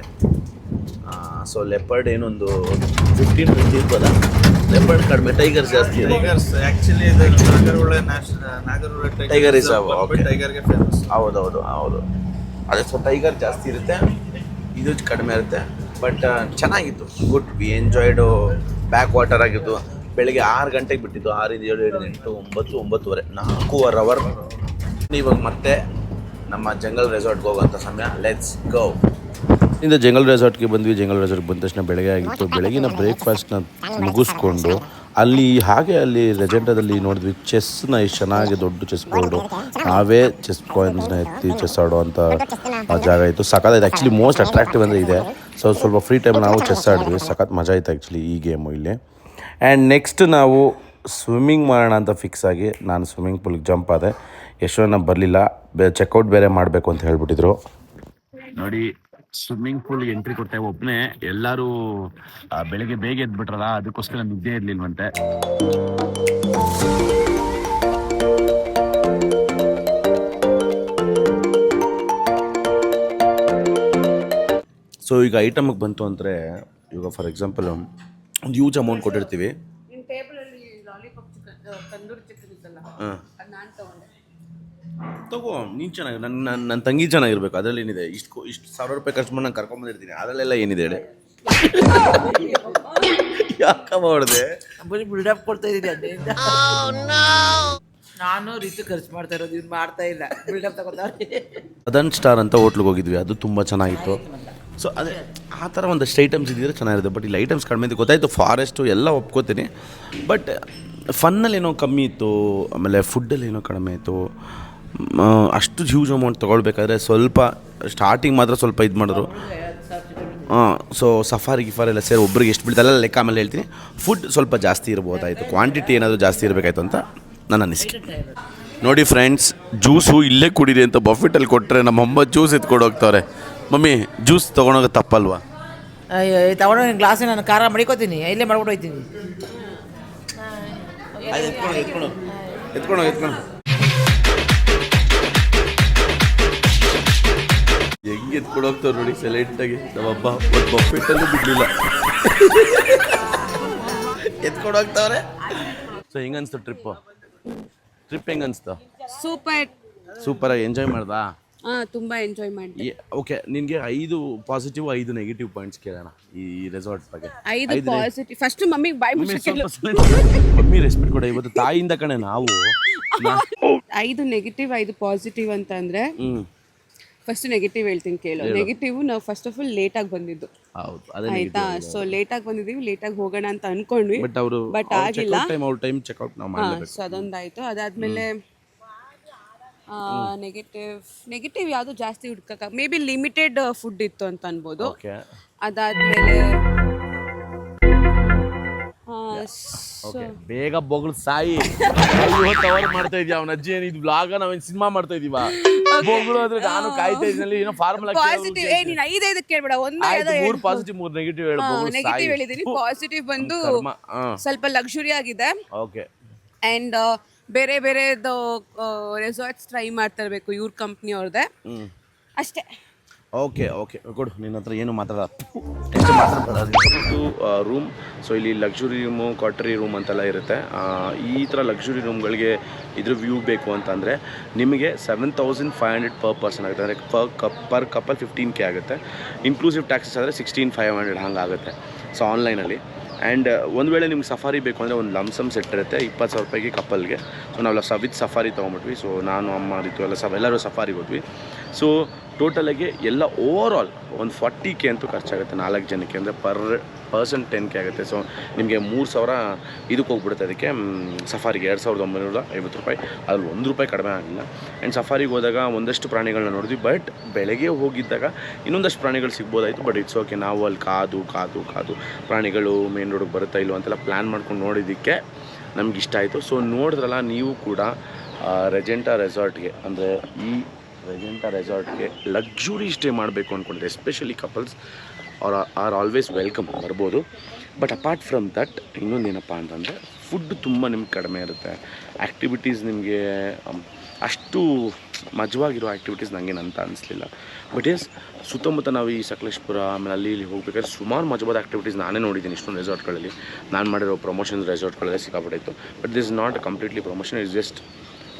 ಸೊ ಲೆಪರ್ಡ್ ಏನೊಂದು ಫಿಫ್ಟೀನ್ ಇರ್ಬೋದಾ ಲೆಪರ್ಡ್ ಕಡಿಮೆ ಟೈಗರ್ ಜಾಸ್ತಿ ಟೈಗರ್ ಟೈಗರ್ಸ್ ಆ್ಯಕ್ಚುಲಿ ಇದು Nagarahole national Nagarahole Tiger reserve, okay. ಟೈಗರ್ಗೆ ಫೇಮಸ್ ಹೌದೌದು ಹೌದು. ಅದೇ ಸೊ ಟೈಗರ್ ಜಾಸ್ತಿ ಇರುತ್ತೆ. ಇದು ಕಡಿಮೆ ಇರುತ್ತೆ. ಬಟ್ ಚೆನ್ನಾಗಿತ್ತು. Good we enjoyed back water ಆಗಿತ್ತು. ಬೆಳಿಗ್ಗೆ ಆರು ಗಂಟೆಗೆ ಬಿಟ್ಟಿದ್ದು. ಆರಿಂದ ಏಳು ಏಳು ಎಂಟು ಒಂಬತ್ತು ಒಂಬತ್ತುವರೆ. ನಾಲ್ಕೂವರೆ ಅವರ್ ಇವಾಗ ಮತ್ತೆ ನಮ್ಮ ಜಂಗಲ್ ರೆಸಾರ್ಟ್ಗೆ ಹೋಗುವಂಥ ಸಮಯ. ಲೆಟ್ಸ್ ಗೋ ಇಂದ ಜಂಗಲ್ ರೆಸಾರ್ಟ್ಗೆ ಬಂದ್ವಿ. ಜಂಗಲ್ ರೆಸಾರ್ಟ್ಗೆ ಬಂದ ತಕ್ಷಣ ಬೆಳಗ್ಗೆ ಆಗಿತ್ತು. ಬೆಳಗಿನ ಬ್ರೇಕ್ಫಾಸ್ಟ್ನ ಮುಗಿಸ್ಕೊಂಡು ಅಲ್ಲಿ ಹಾಗೆ ಅಲ್ಲಿ ರೆಜೆಂಟದಲ್ಲಿ ನೋಡಿದ್ವಿ ಚೆಸ್ನ ಎಷ್ಟು ಚೆನ್ನಾಗಿ ದೊಡ್ಡ ಚೆಸ್ ಬೋರ್ಡು. ನಾವೇ ಚೆಸ್ ಕಾಯಿನ್ಸ್ನ ಎತ್ತಿ ಚೆಸ್ ಆಡೋ ಅಂತ ಜಾಗ ಇತ್ತು. ಸಖತ್ ಆ್ಯಕ್ಚುಲಿ ಮೋಸ್ಟ್ ಅಟ್ರಾಕ್ಟಿವ್ ಅಂದರೆ ಇದೆ. ಸೊ ಸ್ವಲ್ಪ ಫ್ರೀ ಟೈಮ್ ನಾವು ಚೆಸ್ ಆಡಿದ್ವಿ. ಸಖತ್ ಮಜಾ ಆಯ್ತು ಆ್ಯಕ್ಚುಲಿ ಈ ಗೇಮು ಇಲ್ಲಿ. ಆ್ಯಂಡ್ ನೆಕ್ಸ್ಟ್ ನಾವು ಸ್ವಿಮ್ಮಿಂಗ್ ಮಾಡೋಣ ಅಂತ ಫಿಕ್ಸ್ ಆಗಿ ನಾನು ಸ್ವಿಮ್ಮಿಂಗ್ ಪೂಲ್ಗೆ ಜಂಪ್ ಆದೆ. ಎಷ್ಟೋ ನಾನು ಬರಲಿಲ್ಲ. ಬೇ ಚೆಕ್ಔಟ್ ಬೇರೆ ಮಾಡಬೇಕು ಅಂತ ಹೇಳ್ಬಿಟ್ಟಿದ್ರು. ನೋಡಿ ಸ್ವಿಮ್ಮಿಂಗ್ ಪೂಲ್ ಎಂಟ್ರಿ ಕೊಟ್ಟೆ ಒಬ್ಬನೇ ಎಲ್ಲರೂ ಬೆಳಿಗ್ಗೆ ಬೇಗ ಎದ್ಬಿಟ್ರಲ್ಲ ಅದಕ್ಕೋಸ್ಕರ ನಿದ್ದೆ ಇರ್ಲಿಲ್ವಂತೆ. ಸೊ ಈಗ ಐಟಮ್ಗೆ ಬಂತು ಅಂದರೆ ಇವಾಗ ಫಾರ್ ಎಕ್ಸಾಂಪಲ್ ಒಂದು ಯೂಜ್ ಅಮೌಂಟ್ ಕೊಟ್ಟಿರ್ತೀವಿ. ಹಾಂ. ತಗೋ ನೀನು ಚೆನ್ನಾಗಿ ನನ್ನ ನನ್ನ ನನ್ನ ತಂಗಿ ಚೆನ್ನಾಗಿರ್ಬೇಕು. ಅದರಲ್ಲಿ ಏನಿದೆ? ಇಷ್ಟು ಇಷ್ಟು ಸಾವಿರ ರೂಪಾಯಿ ಖರ್ಚು ಮಾಡಿ ನಾನು ಕರ್ಕೊಂಬಂದಿರ್ತೀನಿ ಅದರಲ್ಲೆಲ್ಲ ಏನಿದೆ ಹೇಳಿ? ಯಾಕಮ್ಮ ಹೊಡೆದೆ ಬರೀ ಬಿಲ್ಡಪ್ ಕೊಡ್ತಾ ಇದ್ದೀನಿ ಅದರಿಂದ ನಾನು ರೀತಿ ಖರ್ಚು ಮಾಡ್ತಾ ಇರೋದು ಇದು ಮಾಡ್ತಾ ಇಲ್ಲ. ಬಿಲ್ಡಪ್ ತಗೋತಾರೆ ಅದನ್ ಸ್ಟಾರ್ ಅಂತ ಹೋಟ್ಲಿಗೆ ಹೋಗಿದ್ವಿ ಅದು ತುಂಬ ಚೆನ್ನಾಗಿತ್ತು. ಸೊ ಅದೇ ಆ ಥರ ಒಂದಷ್ಟು ಐಟಮ್ಸ್ ಇದ್ದಿದ್ರೆ ಚೆನ್ನಾಗಿರುತ್ತೆ. ಬಟ್ ಇಲ್ಲಿ ಐಟಮ್ಸ್ ಕಡಿಮೆ ಇದೆ ಗೊತ್ತಾಯಿತು ಫಾರೆಸ್ಟು ಎಲ್ಲ ಒಪ್ಕೋತೀನಿ. ಬಟ್ ಫನ್ನಲ್ಲಿ ಏನೋ ಕಮ್ಮಿ ಇತ್ತು ಆಮೇಲೆ ಫುಡ್ಡಲ್ಲಿ ಏನೋ ಕಡಿಮೆ ಇತ್ತು. ಅಷ್ಟು ಹ್ಯೂಜ್ ಅಮೌಂಟ್ ತೊಗೊಳ್ಬೇಕಾದ್ರೆ ಸ್ವಲ್ಪ ಸ್ಟಾರ್ಟಿಂಗ್ ಮಾತ್ರ ಸ್ವಲ್ಪ ಇದು ಮಾಡಿದ್ರು. ಹಾಂ ಸೊ ಸಫಾರಿ ಗಿಫಾರಿ ಎಲ್ಲ ಸೇರಿ ಒಬ್ರಿಗೆ ಎಷ್ಟು ಬೀಳ್ತಲ್ಲ ಲೆಕ್ಕ ಆಮೇಲೆ ಹೇಳ್ತೀನಿ. ಫುಡ್ ಸ್ವಲ್ಪ ಜಾಸ್ತಿ ಇರ್ಬೋದಾಯಿತು. ಕ್ವಾಂಟಿಟಿ ಏನಾದರೂ ಜಾಸ್ತಿ ಇರಬೇಕಾಯ್ತು ಅಂತ ನನ್ನ ಅನಿಸಿಕೆ. ನೋಡಿ ಫ್ರೆಂಡ್ಸ್ ಜ್ಯೂಸು ಇಲ್ಲೇ ಕುಡೀರಿ ಅಂತ ಬಫೆಟಲ್ಲಿ ಕೊಟ್ಟರೆ ನಮ್ಮಮ್ಮ ಜ್ಯೂಸ್ ಎತ್ಕೊಂಡು ಹೋಗ್ತಾರೆ ಮಮ್ಮಿ ಜ್ಯೂಸ್ ತೊಗೊಂಡೋಗ ತಪ್ಪಲ್ವಾ? ಅಯ್ಯೋ ತಗೊಂಡು ಗ್ಲಾಸ್ ನಾನು ಖಾರ ಮಡಿಕೋತೀನಿ? ಇಲ್ಲೇ ಮಾಡ್ಬಿಟ್ಟು ಹೋಯ್ತೀನಿ. ಎತ್ಕೊಂಡು ಎತ್ಕೊಂಡು ಎತ್ಕೊಂಡು ಎತ್ಕೊಂಡು ಹೆಂಗೆ ಎತ್ಕೊಂಡು ಹೋಗ್ತಾರೆ ನೋಡಿ ಸೈಲೆಂಟಾಗಿ ನಮ್ಮಪ್ಪ ಒಂದು ಬಫೆಟಲ್ಲೂ ಬಿಡಲಿಲ್ಲ. ಎತ್ಕೊಂಡು ಹೋಗ್ತಾವ್ರೆ? ಸೊ ಹೆಂಗ ಅನ್ಸ್ತು ಟ್ರಿಪ್ಪು ಟ್ರಿಪ್ ಹೆಂಗನ್ಸ್ತು ಸೂಪರ್ ಸೂಪರಾಗಿ ಎಂಜಾಯ್ ಮಾಡ್ದಾ? ಹಾ ತುಂಬಾ ಎಂಜಾಯ್ ಮಾಡಿ ಓಕೆ ನಿನಗೆ ಐದು ಪಾಸಿಟಿವ್ ಐದು ನೆಗೆಟಿವ್ ಪಾಯಿಂಟ್ಸ್ ಕೇಳೋಣ ಈ ರೆಸಾರ್ಟ್ ಬಗ್ಗೆ. ಐದು ಪಾಸಿಟಿವ್ ಫಸ್ಟ್ ಮಮ್ಮಿಗೆ ಬಾಯ್ ಮಮ್ಮಿ ಮಮ್ಮಿ ರೆಸ್ಪೆಕ್ಟ್ ಕೊಡ ಇವತ್ತು ತಾಯಿಯಿಂದ ಕಣೆ ನಾವು. ಐದು ನೆಗೆಟಿವ್ ಐದು ಪಾಸಿಟಿವ್ ಅಂತ ಅಂದ್ರೆ ಹ್ಮ್. ಫಸ್ಟ್ ನೆಗೆಟಿವ್ ಹೇಳ್ತೀನಿ ಕೇಳು. ನೆಗೆಟಿವ್ ನಾವು ಫಸ್ಟ್ ಆಫ್ ಆಲ್ ಲೇಟ್ ಆಗಿ ಬಂದಿದ್ದು. ಹೌದು ಅದೇ ಆಯ್ತಾ? ಸೊ ಲೇಟ್ ಆಗಿ ಬಂದಿದೀವಿ ಲೇಟ್ ಆಗಿ ಹೋಗೋಣ ಅಂತ ಅನ್ಕೊಂಡ್ವಿ. ಬಟ್ ಅವರು ಬಟ್ ಆಗಿಲ್ಲ. ಟೈಮ್ ಅವ್ರ ಟೈಮ್ ಚೆಕ್ಔಟ್ ನಾವು ಮಾಡಲೇಬೇಕು. ಸೊ ಅದೊಂದಾಯ್ತು. ಅದಾದ್ಮೇಲೆ ನೆಗೆಟಿವ್ ನೆಗೆಟಿವ್ ಯಾವುದು ಜಾಸ್ತಿ ಹುಡ್ಕಕ್ಕ ಮೇ ಬಿ ಲಿಮಿಟೆಡ್ ಫುಡ್ ಇತ್ತು ಅಂತ ಅನ್ಬೋದು. ಅದಾದ್ಮೇಲೆ ಓಕೆ ಬೇಗ ಬೊಗಳು ಸಾಯಿ. ಕವರ್ ಮಾಡ್ತಾ ಇದೀಯ ಅವನ ಅಜ್ಜಿ? ಏನಿದ್ ಇದು ಬ್ಲಾಗ ನಾವೇನ್ ಸಿನಿಮಾ ಮಾಡ್ತಾ ಇದೀವ? ಬೊಗಳು ಅಂದ್ರೆ ನಾನು ಕಾಯ್ತಾ ಇದ್ದೀನಿ ಏನೋ ಫಾರ್ಮುಲಾ ಪಾಸಿಟಿವ್ ಏ ನೀನ್ ಐದೈದು ಕೇಳ್ಬೇಡ ಒಂದೇ ಆಯ್ತು ಮೂರು ಪಾಸಿಟಿವ್ ಮೂರು ನೆಗೆಟಿವ್ ಹೇಳು ಬೊಗಳು ಸಾಯಿ. ನೆಗೆಟಿವ್ ಹೇಳಿದೀನಿ ಪಾಸಿಟಿವ್ ಬಂದು ಕರ್ಮ ಸ್ವಲ್ಪ ಲಕ್ಸುರಿ ಆಗಿದೆ. ಓಕೆ ಅಂಡ್ ಬೇರೆ ಬೇರೆದು ರೆಸಾರ್ಟ್ಸ್ ಟ್ರೈ ಮಾಡ್ತಾ ಇರಬೇಕು ಇವ್ರ ಕಂಪ್ನಿ ಅವ್ರದ್ದೆ ಅಷ್ಟೇ. Okay okay. ಗುಡ್ ನಿನ್ನ ಹತ್ರ ಏನು ಮಾತಾಡ ಎಷ್ಟು ಮಾತಾಡ್ಬಾರ್ದು ರೂಮ್ ಸೊ ಇಲ್ಲಿ ಲಕ್ಸುರಿ ರೂಮು ಕ್ವಾಟ್ರಿ ರೂಮ್ ಅಂತೆಲ್ಲ ಇರುತ್ತೆ. ಈ ಥರ ಲಕ್ಸುರಿ ರೂಮ್ಗಳಿಗೆ ಇದ್ರ ವ್ಯೂ ಬೇಕು ಅಂತಂದರೆ ನಿಮಗೆ seven thousand five hundred per person ಆಗುತ್ತೆ. ಅಂದರೆ per cup per couple fifteen K ಆಗುತ್ತೆ. ಇನ್ಕ್ಲೂಸಿವ್ ಟ್ಯಾಕ್ಸಸ್ ಆದರೆ ಸಿಕ್ಸ್ಟೀನ್ ಫೈವ್ ಹಂಡ್ರೆಡ್ ಹಂಗಾಗುತ್ತೆ. ಸೊ ಆನ್ಲೈನಲ್ಲಿ ಆ್ಯಂಡ್ ಒಂದು ವೇಳೆ ನಿಮ್ಗೆ ಸಫಾರಿ ಬೇಕು ಅಂದರೆ ಒಂದು ಲಮ್ಸಮ್ ಸೆಟ್ ಇರುತ್ತೆ. ಇಪ್ಪತ್ತು ಸಾವಿರ ರೂಪಾಯಿಗೆ ಕಪ್ಪಲ್ಗೆ ಸೊ ನಾವು ಸ ವಿತ್ ಸಫಾರಿ ತೊಗೊಂಬಿಟ್ವಿ ಸೊ ನಾನು, ಅಮ್ಮ, ರೀತು ಎಲ್ಲ ಸ ಎಲ್ಲರೂ ಸಫಾರಿಗೆ ಹೋದ್ವಿ. ಸೊ ಟೋಟಲಾಗಿ ಎಲ್ಲ ಓವರ್ ಆಲ್ ಒಂದು ಫಾರ್ಟಿ ಕೆ ಅಂತೂ ಖರ್ಚಾಗುತ್ತೆ, ನಾಲ್ಕು ಜನಕ್ಕೆ ಅಂದರೆ ಪರ್ ಪರ್ಸನ್ ಟೆನ್ ಕೆ ಆಗುತ್ತೆ. ಸೊ ನಿಮಗೆ ಮೂರು ಸಾವಿರ ಇದಕ್ಕೆ ಹೋಗ್ಬಿಡುತ್ತೆ ಅದಕ್ಕೆ ಸಫಾರಿಗೆ ಎರಡು ಸಾವಿರದ ಒಂಬೈನೂರ ಐವತ್ತು ರೂಪಾಯಿ. ಅದ್ರಲ್ಲಿ ಒಂದು ರೂಪಾಯಿ ಕಡಿಮೆ ಆಗಿಲ್ಲ. ಆ್ಯಂಡ್ ಸಫಾರಿಗೆ ಹೋದಾಗ ಒಂದಷ್ಟು ಪ್ರಾಣಿಗಳನ್ನ ನೋಡಿದ್ವಿ ಬಟ್ ಬೆಳಗ್ಗೆ ಹೋಗಿದ್ದಾಗ ಇನ್ನೊಂದಷ್ಟು ಪ್ರಾಣಿಗಳು ಸಿಗ್ಬೋದಾಯಿತು ಬಟ್ ಇಟ್ಸ್ ಓಕೆ ನಾವು ಅಲ್ಲಿ ಕಾದು ಕಾದು ಕಾದು ಪ್ರಾಣಿಗಳು ಮೇನ್ ರೋಡ್ಗೆ ಬರುತ್ತಾ ಇಲ್ಲೋ ಅಂತೆಲ್ಲ ಪ್ಲ್ಯಾನ್ ಮಾಡ್ಕೊಂಡು ನೋಡಿದ್ದಕ್ಕೆ ನಮ್ಗೆ ಇಷ್ಟ ಆಯಿತು. ಸೊ ನೋಡಿದ್ರಲ್ಲ ನೀವು ಕೂಡ ರೆಜೆಂಟಾ ರೆಸಾರ್ಟ್ಗೆ ಅಂದರೆ ಈ ರೆಜೆಂಟಾ ರೆಸಾರ್ಟ್ಗೆ ಲಕ್ಸುರಿ ಸ್ಟೇ ಮಾಡಬೇಕು ಅಂದ್ಕೊಂಡಿದ್ದೆ ಎಸ್ಪೆಷಲಿ ಕಪಲ್ಸ್ ಅವ್ರ ಆರ್ ಆಲ್ವೇಸ್ ವೆಲ್ಕಮ್ ಬರ್ಬೋದು. ಬಟ್ ಅಪಾರ್ಟ್ ಫ್ರಮ್ ದಟ್ ಇನ್ನೊಂದೇನಪ್ಪ ಅಂತಂದರೆ ಫುಡ್ ತುಂಬ ನಿಮ್ಗೆ ಕಡಿಮೆ ಇರುತ್ತೆ. ಆ್ಯಕ್ಟಿವಿಟೀಸ್ ನಿಮಗೆ ಅಷ್ಟು ಮಜವಾಗಿರೋ ಆ್ಯಕ್ಟಿವಿಟೀಸ್ ನನಗೇನು ಅಂತ ಅನಿಸ್ಲಿಲ್ಲ. ಬಟ್ ಎಸ್ ಸುತ್ತಮುತ್ತ ನಾವು ಈ ಸಕಲೇಶ್ಪುರ, ಆಮೇಲೆ ಅಲ್ಲಿ ಇಲ್ಲಿ ಹೋಗ್ಬೇಕಾದ್ರೆ ಸುಮಾರು ಮಜವಾದ ಆ್ಯಕ್ಟಿವಿಟೀಸ್ ನಾನೇ ನೋಡಿದ್ದೀನಿ ಇಷ್ಟೊಂದು ರೆಸಾರ್ಟ್ಗಳಲ್ಲಿ ನಾನು ಮಾಡಿರೋ ಪ್ರಮೋಷನ್ ರೆಸಾರ್ಟ್ಗಳಲ್ಲೇ ಸಿಕ್ಕಾಪಟ್ಟಿತ್ತು but this not completely promotion is just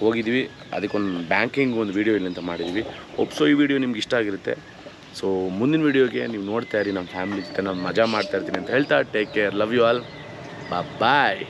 ಹೋಗಿದ್ವಿ. ಅದಕ್ಕೊಂದು ಬ್ಯಾಂಕಿಂಗ್ ಒಂದು ವೀಡಿಯೋ ಇಲ್ಲಿ ಅಂತ ಮಾಡಿದ್ವಿ. ಒಪ್ಸೋ ಈ ವಿಡಿಯೋ ನಿಮ್ಗೆ ಇಷ್ಟ ಆಗಿರುತ್ತೆ. ಸೊ ಮುಂದಿನ ವೀಡಿಯೋಗೆ ನೀವು ನೋಡ್ತಾ ಇರಿ, ನಮ್ಮ ಫ್ಯಾಮಿಲಿ ಜೊತೆ ನಾನು ಮಜಾ ಮಾಡ್ತಾ ಇರ್ತೀನಿ ಅಂತ ಹೇಳ್ತಾ take care love you all bye